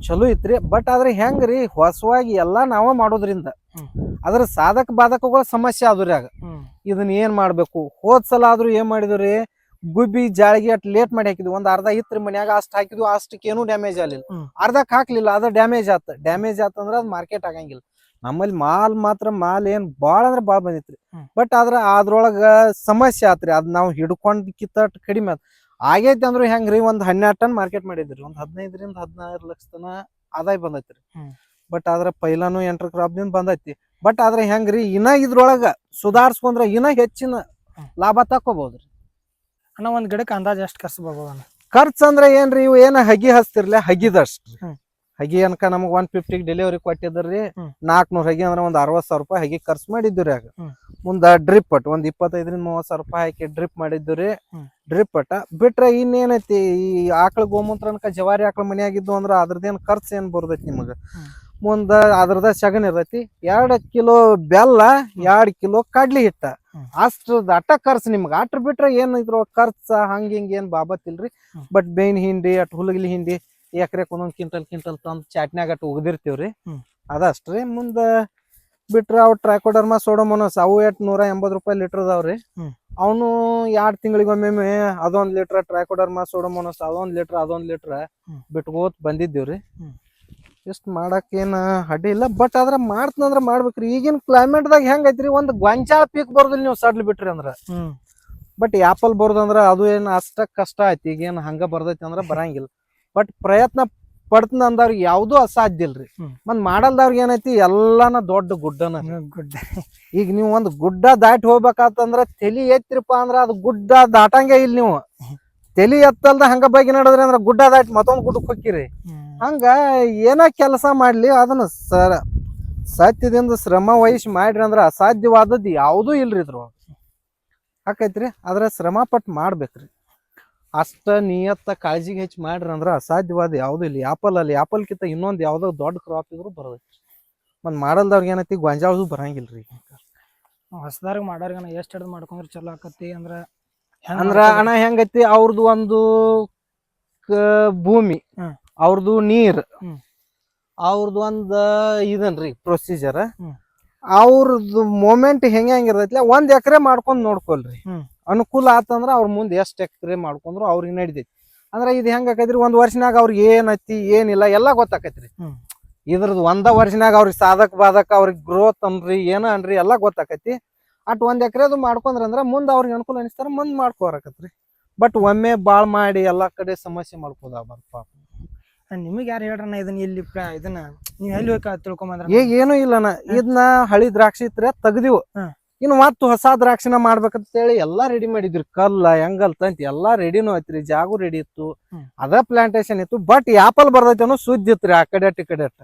A: ಚಲೋ ಐತ್ರಿ ಬಟ್ ಆದ್ರೆ ಹೆಂಗ್ರಿ ಹೊಸವಾಗಿ ಎಲ್ಲಾ ನಾವ ಮಾಡೋದ್ರಿಂದ. ಅದ್ರ ಸಾಧಕ ಬಾಧಕಗಳ ಸಮಸ್ಯೆ ಆದ್ರಿ ಆಗ ಇದನ್ನ ಏನ್ ಮಾಡ್ಬೇಕು ಹೋದ್ ಸಲ ಆದ್ರೂ ಏನ್ ಮಾಡಿದ್ರಿ ಗುಬ್ಬಿ ಜಾಳಿಗೆ ಅಟ್ ಲೇಟ್ ಮಾಡಿ ಹಾಕಿದ್ವಿ. ಒಂದ್ ಅರ್ಧ ಇತ್ತು ಮನ್ಯಾಗ ಅಷ್ಟ್ ಹಾಕಿದ್ವಿ ಅಷ್ಟಕ್ಕೆ ಏನು ಡ್ಯಾಮೇಜ್ ಆಗಲಿಲ್ಲ. ಅರ್ಧಕ್ ಹಾಕ್ಲಿಲ್ಲ ಅದ ಡ್ಯಾಮೇಜ್ ಆತ. ಡ್ಯಾಮೇಜ್ ಆತಂದ್ರ ಅದ್ ಮಾರ್ಕೆಟ್ ಆಗಂಗಿಲ್ಲ. ನಮ್ಮಲ್ಲಿ ಮಾಲ್ ಮಾತ್ರ ಮಾಲ್ ಏನ್ ಬಾಳ ಅಂದ್ರ ಬಾಳ ಬಂದಿತ್ರಿ. ಬಟ್ ಆದ್ರ ಅದ್ರೊಳಗ ಸಮಸ್ಯೆ ಆತ್ರಿ. ಅದ್ ನಾವ್ ಹಿಡ್ಕೊಂಡ್ ಕಿತ್ತ ಕಡಿಮೆ ಆತ್. ಆಗೈತಿ ಅಂದ್ರ ಹೆಂಗ್ರಿ ಒಂದ್ ಹನ್ನೆರಡು ಟನ್ ಮಾರ್ಕೆಟ್ ಮಾಡಿದ್ರಿ. ಒಂದ್ ಹದಿನೈದರಿಂದ ಹದಿನಾರು ಲಕ್ಷ ತನ ಆದಾಯ ಬಂದೈತ್ರಿ. ಬಟ್ ಆದ್ರ ಪೈಲಾನು ಎಂಟರ್ ಕ್ರಾಪ್ದಿಂದ ಬಂದೈತಿ. ಬಟ್ ಆದ್ರ ಹೆಂಗ್ರಿ ಇನ್ನ ಇದ್ರೊಳಗ ಸುಧಾರ್ಸ್ಕೊಂಡ್ರ ಇನ್ನ ಹೆಚ್ಚಿನ ಲಾಭ ತಕೋಬಹುದ್ರಿ
B: ಅಣ್ಣ ಒಂದ್ ಗಿಡಕ್ಕೆ ಅಂದಾಜ್ ಎಷ್ಟು ಖರ್ಚು ಬರ್ಬೋದು ಅಣ್ಣ
A: ಖರ್ಚ್ ಅಂದ್ರ ಏನ್ರಿ ಇವು ಏನ ಹಗಿ ಹಚ್ತಿರ್ಲಿ ಹಗಿದಷ್ಟು
B: ಹ್ಮ್.
A: ಹಗಿ ಅನ್ಕ ನಮಗ್ ಒನ್ ಫಿಫ್ಟಿ ಡೆಲಿವರಿ ಕೊಟ್ಟಿದ್ರಿ
B: ಹ್ಮ್.
A: ನಾಲ್ಕನೂರ್ ಹಗಿ ಅಂದ್ರೆ ಒಂದ್ ಅರವತ್ ಸಾವಿರ ರೂಪಾಯಿ ಹಗಿ ಖರ್ಚು ಮಾಡಿದ್ರಿ ಆಗ
B: ಹ್ಮ್.
A: ಮುಂದ ಡ್ರಿಪ್ ಅಟ್ ಒಂದ್ ಇಪ್ಪತ್ತೈದರಿಂದ ಮೂವತ್ ಸಾವಿರ ರೂಪಾಯಿ ಹಾಕಿ ಡ್ರಿಪ್ ಮಾಡಿದ್ರಿ
B: ಹ್ಮ್.
A: ಡ್ರಿಪ್ ಅಟ ಬಿಟ್ರೆ ಇನ್ನೇನೈತಿ ಈ ಆಕಳ ಗೋಮೂತ್ರ ಅನ್ಕ ಜವಾರಿ ಆಕಳ ಮನೆಯಾಗಿದ್ದು ಅಂದ್ರ ಅದ್ರದ್ದೇನ್ ಖರ್ಚು ಏನ್ ಬರ್ತೈತಿ ನಿಮಗ
B: ಹ್ಮ್.
A: ಮುಂದ ಅದ್ರದ ಸಗಣಿ ಇರ್ತೈತಿ ಎರಡ್ ಕಿಲೋ ಬೆಲ್ಲ ಎರಡ್ ಕಿಲೋ ಕಡ್ಲಿ ಹಿಟ್ಟ ದಟ್ಟ ಅಟ್ಟ ಖರ್ಚು ನಿಮ್ಗೆ ಅಟ್ರ ಬಿಟ್ರೆ ಏನ್ ಇದ್ರ ಖರ್ಚ ಹಂಗ ಹಿಂಗ ಏನ್ ಬಾಬತ್ ಇಲ್ರಿ ಬಟ್ ಬೇನ್ ಹಿಂಡಿ ಅಟ್ ಹುಲಗಿಲಿ ಹಿಂಡಿ ಎಕರೆಕ್ ಒಂದೊಂದ್ ಕಿಂಟಲ್ ಕಿಂಟಲ್ ತಂದ್ ಚಾಟ್ನ್ಯಾಗ ಅಟ್ ಉಗ್ದಿರ್ತೀವ್ರಿ
B: ಹ್ಮ್.
A: ಅದಷ್ಟ್ರಿ ಮುಂದ ಬಿಟ್ರ ಅವ್ ಟ್ರೈಕೋಡರ್ಮಾ ಸೋಡೋಮೋನಸ್ ಅವು ಎಟ್ ನೂರ ಎಂಬತ್ ರೂಪಾಯಿ ಲೀಟರ್ ಅದಾವ್ರಿ. ಅವನು ಎರಡ್ ತಿಂಗಳಿಗೊಮ್ಮೆ ಅದೊಂದ್ ಲೀಟರ್ ಟ್ರೈಕೋಡರ್ಮಾ ಸೋಡೋಮೋನಸ್ ಅದೊಂದ್ ಲೀಟರ್ ಅದೊಂದ್ ಲೀಟರ್. ಬಿಟ್ಕೋತ್ ಬಂದಿದ್ದೀವ್ರಿ. ಇಷ್ಟ್ ಮಾಡಕ್ ಏನ್ ಅಡ್ಡಿ ಇಲ್ಲ. ಬಟ್ ಆದ್ರೆ ಮಾಡ್ತಂದ್ರ ಮಾಡ್ಬೇಕ್ರಿ. ಈಗಿನ ಕ್ಲೈಮೇಟ್ ದಾಗ ಹೆಂಗ್ ಐತ್ರಿ ಒಂದ್ ಗೊಂಜಾಳ ಪೀಕ್ ಬರೋದಿಲ್ಲ ನೀವು ಸಡ್ಲ್ ಬಿಟ್ರಿ ಅಂದ್ರ. ಬಟ್ ಆಪಲ್ ಬರೋದಂದ್ರೆ ಅದು ಏನ್ ಅಷ್ಟ ಕಷ್ಟ ಐತಿ ಈಗೇನ್ ಹಂಗ ಬರ್ದೈತಿ ಅಂದ್ರ ಬರಂಗಿಲ್ಲ. ಬಟ್ ಪ್ರಯತ್ನ ಪಡ್ತನ ಅಂದವ್ರಿಗೆ ಯಾವ್ದು ಅಸಾಧ್ಯ ಇಲ್ರಿ. ಮತ್ ಮಾಡಲ್ದವ್ರಿಗೆ ಏನೈತಿ? ಎಲ್ಲಾನ ದೊಡ್ಡ ಗುಡ್ಡನ
B: ಗುಡ್ಡ.
A: ಈಗ ನೀವು ಒಂದ್ ಗುಡ್ಡ ದಾಟಿ ಹೋಗ್ಬೇಕಾತಂದ್ರ ತಲಿ ಎತ್ತಿರಪ್ಪ ಅಂದ್ರ ಅದು ಗುಡ್ಡ ದಾಟಂಗೆ ಇಲ್ಲ ನೀವು. ತಲಿ ಎತ್ತಲ್ದ ಹಂಗ ಬಗ್ಗೆ ನಡೆದ್ರಿ ಅಂದ್ರ ಗುಡ್ಡ ದಾಟಿ ಮತ್ತೊಂದ್ ಗುಡ್ಡಕ್ಕೆ ಹೋಗ್ಕಿರಿ ಹಂಗ ಏನ ಕೆಲಸ ಮಾಡ್ಲಿ ಅದನ್ನ ಸರ ಸತ್ಯದಿಂದ ಶ್ರಮ ವಹಿಸಿ ಮಾಡ್ರಿ ಅಂದ್ರ ಅಸಾಧ್ಯವಾದದ್ದು ಯಾವುದೂ ಇಲ್ರಿ ಇದ್ರು ಹಾಕೈತ್ರಿ ಆದ್ರೆ ಶ್ರಮ ಪಟ್ಟು ಮಾಡ್ಬೇಕ್ರಿ. ಅಷ್ಟ ನಿಯತ್ತ ಕಾಳಜಿಗೆ ಹೆಚ್ಚು ಮಾಡ್ರಿ ಅಂದ್ರ ಅಸಾಧ್ಯವಾದ ಯಾವುದೂ ಇಲ್ಲ. ಆಪಲ್ ಅಲ್ಲಿ ಆಪಲ್ ಇನ್ನೊಂದು ಇನ್ನೊಂದ್ ಯಾವ್ದೋ ದೊಡ್ಡ ಕ್ರಾಪ್ ಇದ್ರು ಬರೋದೈತಿ ಮತ್ ಮಾಡಲ್ದವ್ರಿಗೆ ಏನೈತಿ? ಗೊಂಜಾಳದು ಬರಂಗಿಲ್ರಿ
B: ಹೊಸದಾರ ಮಾಡೋರ್ಗನ ಎಷ್ಟು ಹಿಡ್ದು ಮಾಡ್ಕೊಂಡ್ರೆ ಚಲೋ ಆಕತಿ ಅಂದ್ರ
A: ಅಂದ್ರೆ? ಅಣ್ಣ ಹೆಂಗೈತಿ? ಅವ್ರದ್ದು ಒಂದು ಭೂಮಿ. ಅವ್ರದ್ದು ನೀರ್. ಅವ್ರದ್ದು ಒಂದ್ ಇದನ್ರಿ ಪ್ರೊಸೀಜರ್. ಅವ್ರದ್ದು ಮೂಮೆಂಟ್ ಹೆಂಗ ಹೆಂಗಿರ್ತೈತಿ ಒಂದ್ ಎಕರೆ ಮಾಡ್ಕೊಂಡ್ ನೋಡ್ಕೊಳ್ರಿ
B: ಹ್ಮ್.
A: ಅನುಕೂಲ ಆತಂದ್ರ ಅವ್ರ ಮುಂದೆ ಎಷ್ಟ್ ಎಕರೆ ಮಾಡ್ಕೊಂಡ್ರು ಅವ್ರಿಗೆ ನಡಿತೈತಿ ಅಂದ್ರೆ ಇದು ಹೆಂಗ ಆಕೈತ್ರಿ ಒಂದ್ ವರ್ಷನಾಗ ಅವ್ರಿಗೆ ಏನೈತಿ ಏನಿಲ್ಲ ಎಲ್ಲಾ ಗೊತ್ತಾಕೈತ್ರಿ. ಇದ್ರದ್ದು ಒಂದ ವರ್ಷನಾಗ ಅವ್ರಿಗೆ ಸಾಧಕ ಬಾಧಕ ಅವ್ರಿಗೆ ಗ್ರೋತ್ ಅನ್ರಿ ಏನ ಅನ್ರಿ ಎಲ್ಲಾ ಗೊತ್ತಾಕೈತಿ ಅಟ್ ಒಂದ್ ಎಕರೆದು ಮಾಡ್ಕೊಂಡ್ರ ಅಂದ್ರ ಮುಂದ್ ಅವ್ರಿಗೆ ಅನುಕೂಲ ಅನಿಸ್ತಾರ ಮುಂದ್ ಮಾಡ್ಕೋರಕತ್ರಿ ಬಟ್ ಒಮ್ಮೆ ಬಾಳ್ ಮಾಡಿ ಎಲ್ಲಾ ಕಡೆ ಸಮಸ್ಯೆ ಮಾಡ್ಕೋದ ಪಾಪ
B: ನಿಮಗೆ ಯಾರು ಹೇಳ್ರಣ್ಣ ಇದನ್ನ ಇಲ್ಲಿ ಪ್ರ- ಇದನ್ನ? ನೀವು ಎಲ್ಲಿ ಹೋಗಿ ತಿಳ್ಕೊಂಬಂದ್ರ
A: ಈಗ ಏನು ಇಲ್ಲನ ಇದನ್ನ ಹಳಿ ದ್ರಾಕ್ಷಿ ಇತ್ರ ತೆಗ್ದಿವು. ಇನ್ನು ಮತ್ತು ಹೊಸ ದ್ರಾಕ್ಷಿನ ಮಾಡ್ಬೇಕಂತ ಹೇಳಿ ಎಲ್ಲಾ ರೆಡಿ ಮಾಡಿದ್ರಿ ಕಲ್ಲ ಹೆಂಗಲ್ ತಂತಿ ಎಲ್ಲಾ ರೆಡಿನೂ ಐತ್ರಿ. ಜಾಗು ರೆಡಿ ಇತ್ತು.
B: ಹ್ಮ್.
A: ಅದ ಪ್ಲಾಂಟೇಶನ್ ಇತ್ತು. ಬಟ್ ಆಪಲ್ ಬರ್ತೈತಿ ಅನ್ನೋ ಸುದ್ದಿ ಇತ್ರಿ ಆ ಕಡೆ ಅಟ್ ಈ ಕಡೆ ಅಟ್.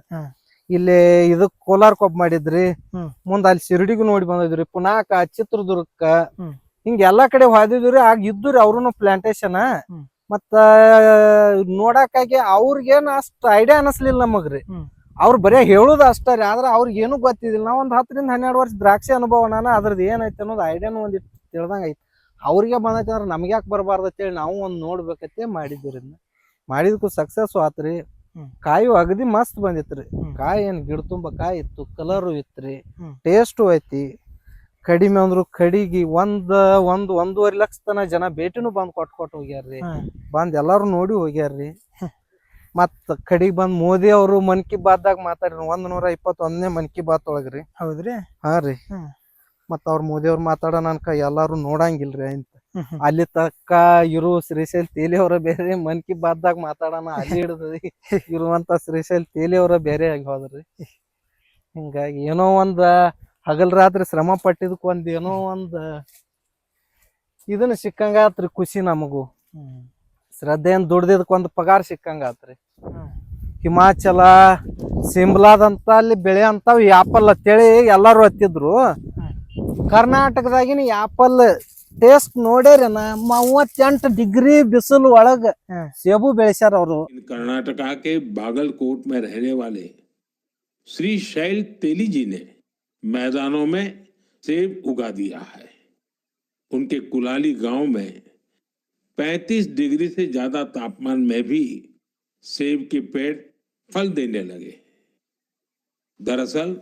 A: ಇಲ್ಲಿ ಇದಕ್ ಕೋಲಾರ್ ಕೊಬ್ಬ ಮಾಡಿದ್ರಿ.
B: ಹ್ಮ್.
A: ಮುಂದ ಅಲ್ಲಿ ಶಿರಡಿಗೂ ನೋಡಿ ಬಂದಿದ್ರಿ. ಪುನಾಕ ಚಿತ್ರದುರ್ಗಕ್ಕ
B: ಹ್ಮ್.
A: ಹಿಂಗ ಎಲ್ಲಾ ಕಡೆ ಹೊಯ್ದಿದ್ರಿ ಆಗ ಇದ್ದುರಿ ಅವ್ರು ಪ್ಲಾಂಟೇಶನ್
B: ಹ್ಮ್.
A: ಮತ್ತ ನೋಡಕ್ಕಾಗಿ ಅವ್ರಿಗೇನ್ ಅಷ್ಟ ಐಡಿಯಾ ಅನಸ್ಲಿಲ್ಲ ನಮಗ್ರಿ. ಅವ್ರ ಬರೇ ಹೇಳುದು ಅಷ್ಟೇ ರೀ ಆದ್ರೆ ಅವ್ರಿಗೆ ಏನು ಗೊತ್ತಿದಿಲ್ಲ ನಾವ್ ಒಂದ್ ಹತ್ತರಿಂದ ಹನ್ನೆರಡು ವರ್ಷ ದ್ರಾಕ್ಷಿ ಅನುಭವ ನಾನ ಅದ್ರದ್ದು ಏನೈತೆ ಅನ್ನೋದು ಐಡಿಯಾನು ಒಂದ್ ತಿಳ್ದಂಗ ಐತಿ. ಅವ್ರಿಗೆ ಬಂದೈತೆ ಅಂದ್ರೆ ನಮ್ಗೆ ಯಾಕೆ ಬರಬಾರ್ದು ಅಂತೇಳಿ ನಾವು ಒಂದ್ ನೋಡ್ಬೇಕತ್ತೆ ಮಾಡಿದ್ವಿ ಮಾಡಿದಕ್ಕೂ ಮಾಡಿದ್ಕು ಸಕ್ಸಸ್ ಆತ್ರಿ. ಕಾಯಿ ಅಗದಿ ಮಸ್ತ್ ಬಂದಿತ್ರಿ. ಕಾಯಿ ಏನ್ ಗಿಡ ತುಂಬ ಕಾಯಿ ಇತ್ತು ಕಲರು ಇತ್ರಿ. ಟೇಸ್ಟು ಐತಿ. ಕಡಿಮೆ ಅಂದ್ರು ಕಡಿಗಿ ಒಂದ್ ಒಂದ್ ಒಂದೂವರೆ ಲಕ್ಷ ತನ ಜನ ಭೇಟಿನೂ ಬಂದ್ ಕೊಟ್ ಕೊಟ್ಟು ಹೋಗ್ಯಾರ್ರಿ. ಬಂದ್ ಎಲ್ಲಾರು ನೋಡಿ ಹೋಗ್ಯಾರ್ರಿ. ಮತ್ ಕಡಿಗ್ ಬಂದ್ ಮೋದಿ ಅವರು ಮನ್ ಕಿ ಬಾತ್ದಾಗ ಮಾತಾಡ್ರಿ ಒಂದ್ ನೂರ ಇಪ್ಪತ್ತೊಂದನೇ ಮನ್ ಕಿ ಬಾತ್ ಒಳಗ್ರಿ.
B: ಹೌದ್ರಿ?
A: ಹಾ ರೀ.
B: ಮತ್ತ
A: ಮತ್ ಅವ್ರ ಮೋದಿ ಅವ್ರ ಮಾತಾಡೋಣ ಅನ್ಕ ಎಲ್ಲಾರು ನೋಡಂಗಿಲ್ರಿ ಅಂತ. ಅಲ್ಲಿ ತಕ್ಕ ಇರು ಶ್ರೀಶೈಲ್ ತೇಲಿ ಅವರ ಬೇರೆ ಮನ್ ಕಿ ಬಾತ್ದಾಗ ಮಾತಾಡೋಣ ಅಲ್ಲಿ ಹಿಡ್ದರಿ ಇರುವಂತ ಶ್ರೀಶೈಲ್ ತೇಲಿ ಅವರ ಬೇರೆ ಆಗಿ ಹೋದ್ರಿ. ಹಿಂಗಾಗಿ ಏನೋ ಒಂದ್ ಹಗಲ್ ರಾತ್ರಿ ಶ್ರಮ ಪಟ್ಟಿದಕ್ ಒಂದ್ ಏನೋ ಒಂದ್ ಇದನ್ನ ಸಿಕ್ಕಂಗ ಆತ್ರಿ ಖುಷಿ ನಮಗೂ
B: ಹ್ಮ್.
A: ಶ್ರದ್ಧೆಯಿಂದ ದುಡ್ದಿದ್ದಕ್ ಒಂದ್ ಪಗಾರ ಸಿಕ್ಕಂಗ ಆತ್ರಿ
B: ಹ್ಮ್.
A: ಹಿಮಾಚಲ ಸಿಮ್ಲಾದಂತ ಅಲ್ಲಿ ಬೆಳೆ ಅಂತಾವ್ ಆಪಲ್ ಅಂತೇಳಿ ಎಲ್ಲಾರು ಹತ್ತಿದ್ರು ಕರ್ನಾಟಕದಾಗಿನ ಆಪಲ್ ಟೇಸ್ಟ್ ನೋಡ್ಯಾರೇನ ಮೂವತ್ತೆಂಟು ಡಿಗ್ರಿ ಬಿಸಿಲು ಒಳಗ
B: ಹ್ಮ್.
A: ಸೇಬು ಬೆಳೆಸ್ಯಾರ ಅವರು
C: इन कर्नाटका के बागलकोट में रहने वाले श्री शैल तेली जी ने मैदानों में सेब उगा दिया है। उनके कुलाली गाँव में 35 डिग्री से ज़्यादा तापमान में भी सेब के पेड़ फल देने लगे। दरअसल,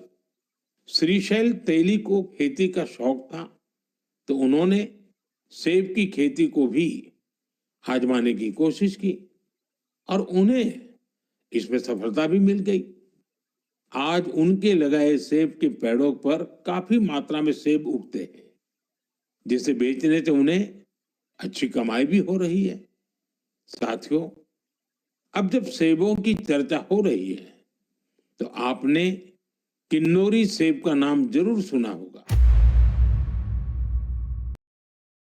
C: श्रीशैल तेली को खेती का शौक था तो उन्होंने सेब की खेती को भी आजमाने की कोशिश की और उन्हें इसमें सफलता भी मिल गई। आज उनके लगाए सेब के पेड़ों पर काफ़ी मात्रा में सेब उगते हैं। जिसे बेचने से उन्हें अच्छी कमाई भी हो रही है। साथियों, अब जब सेबों की चर्चा हो रही है तो आपने किन्नौरी सेब का नाम ज़रूर सुना होगा।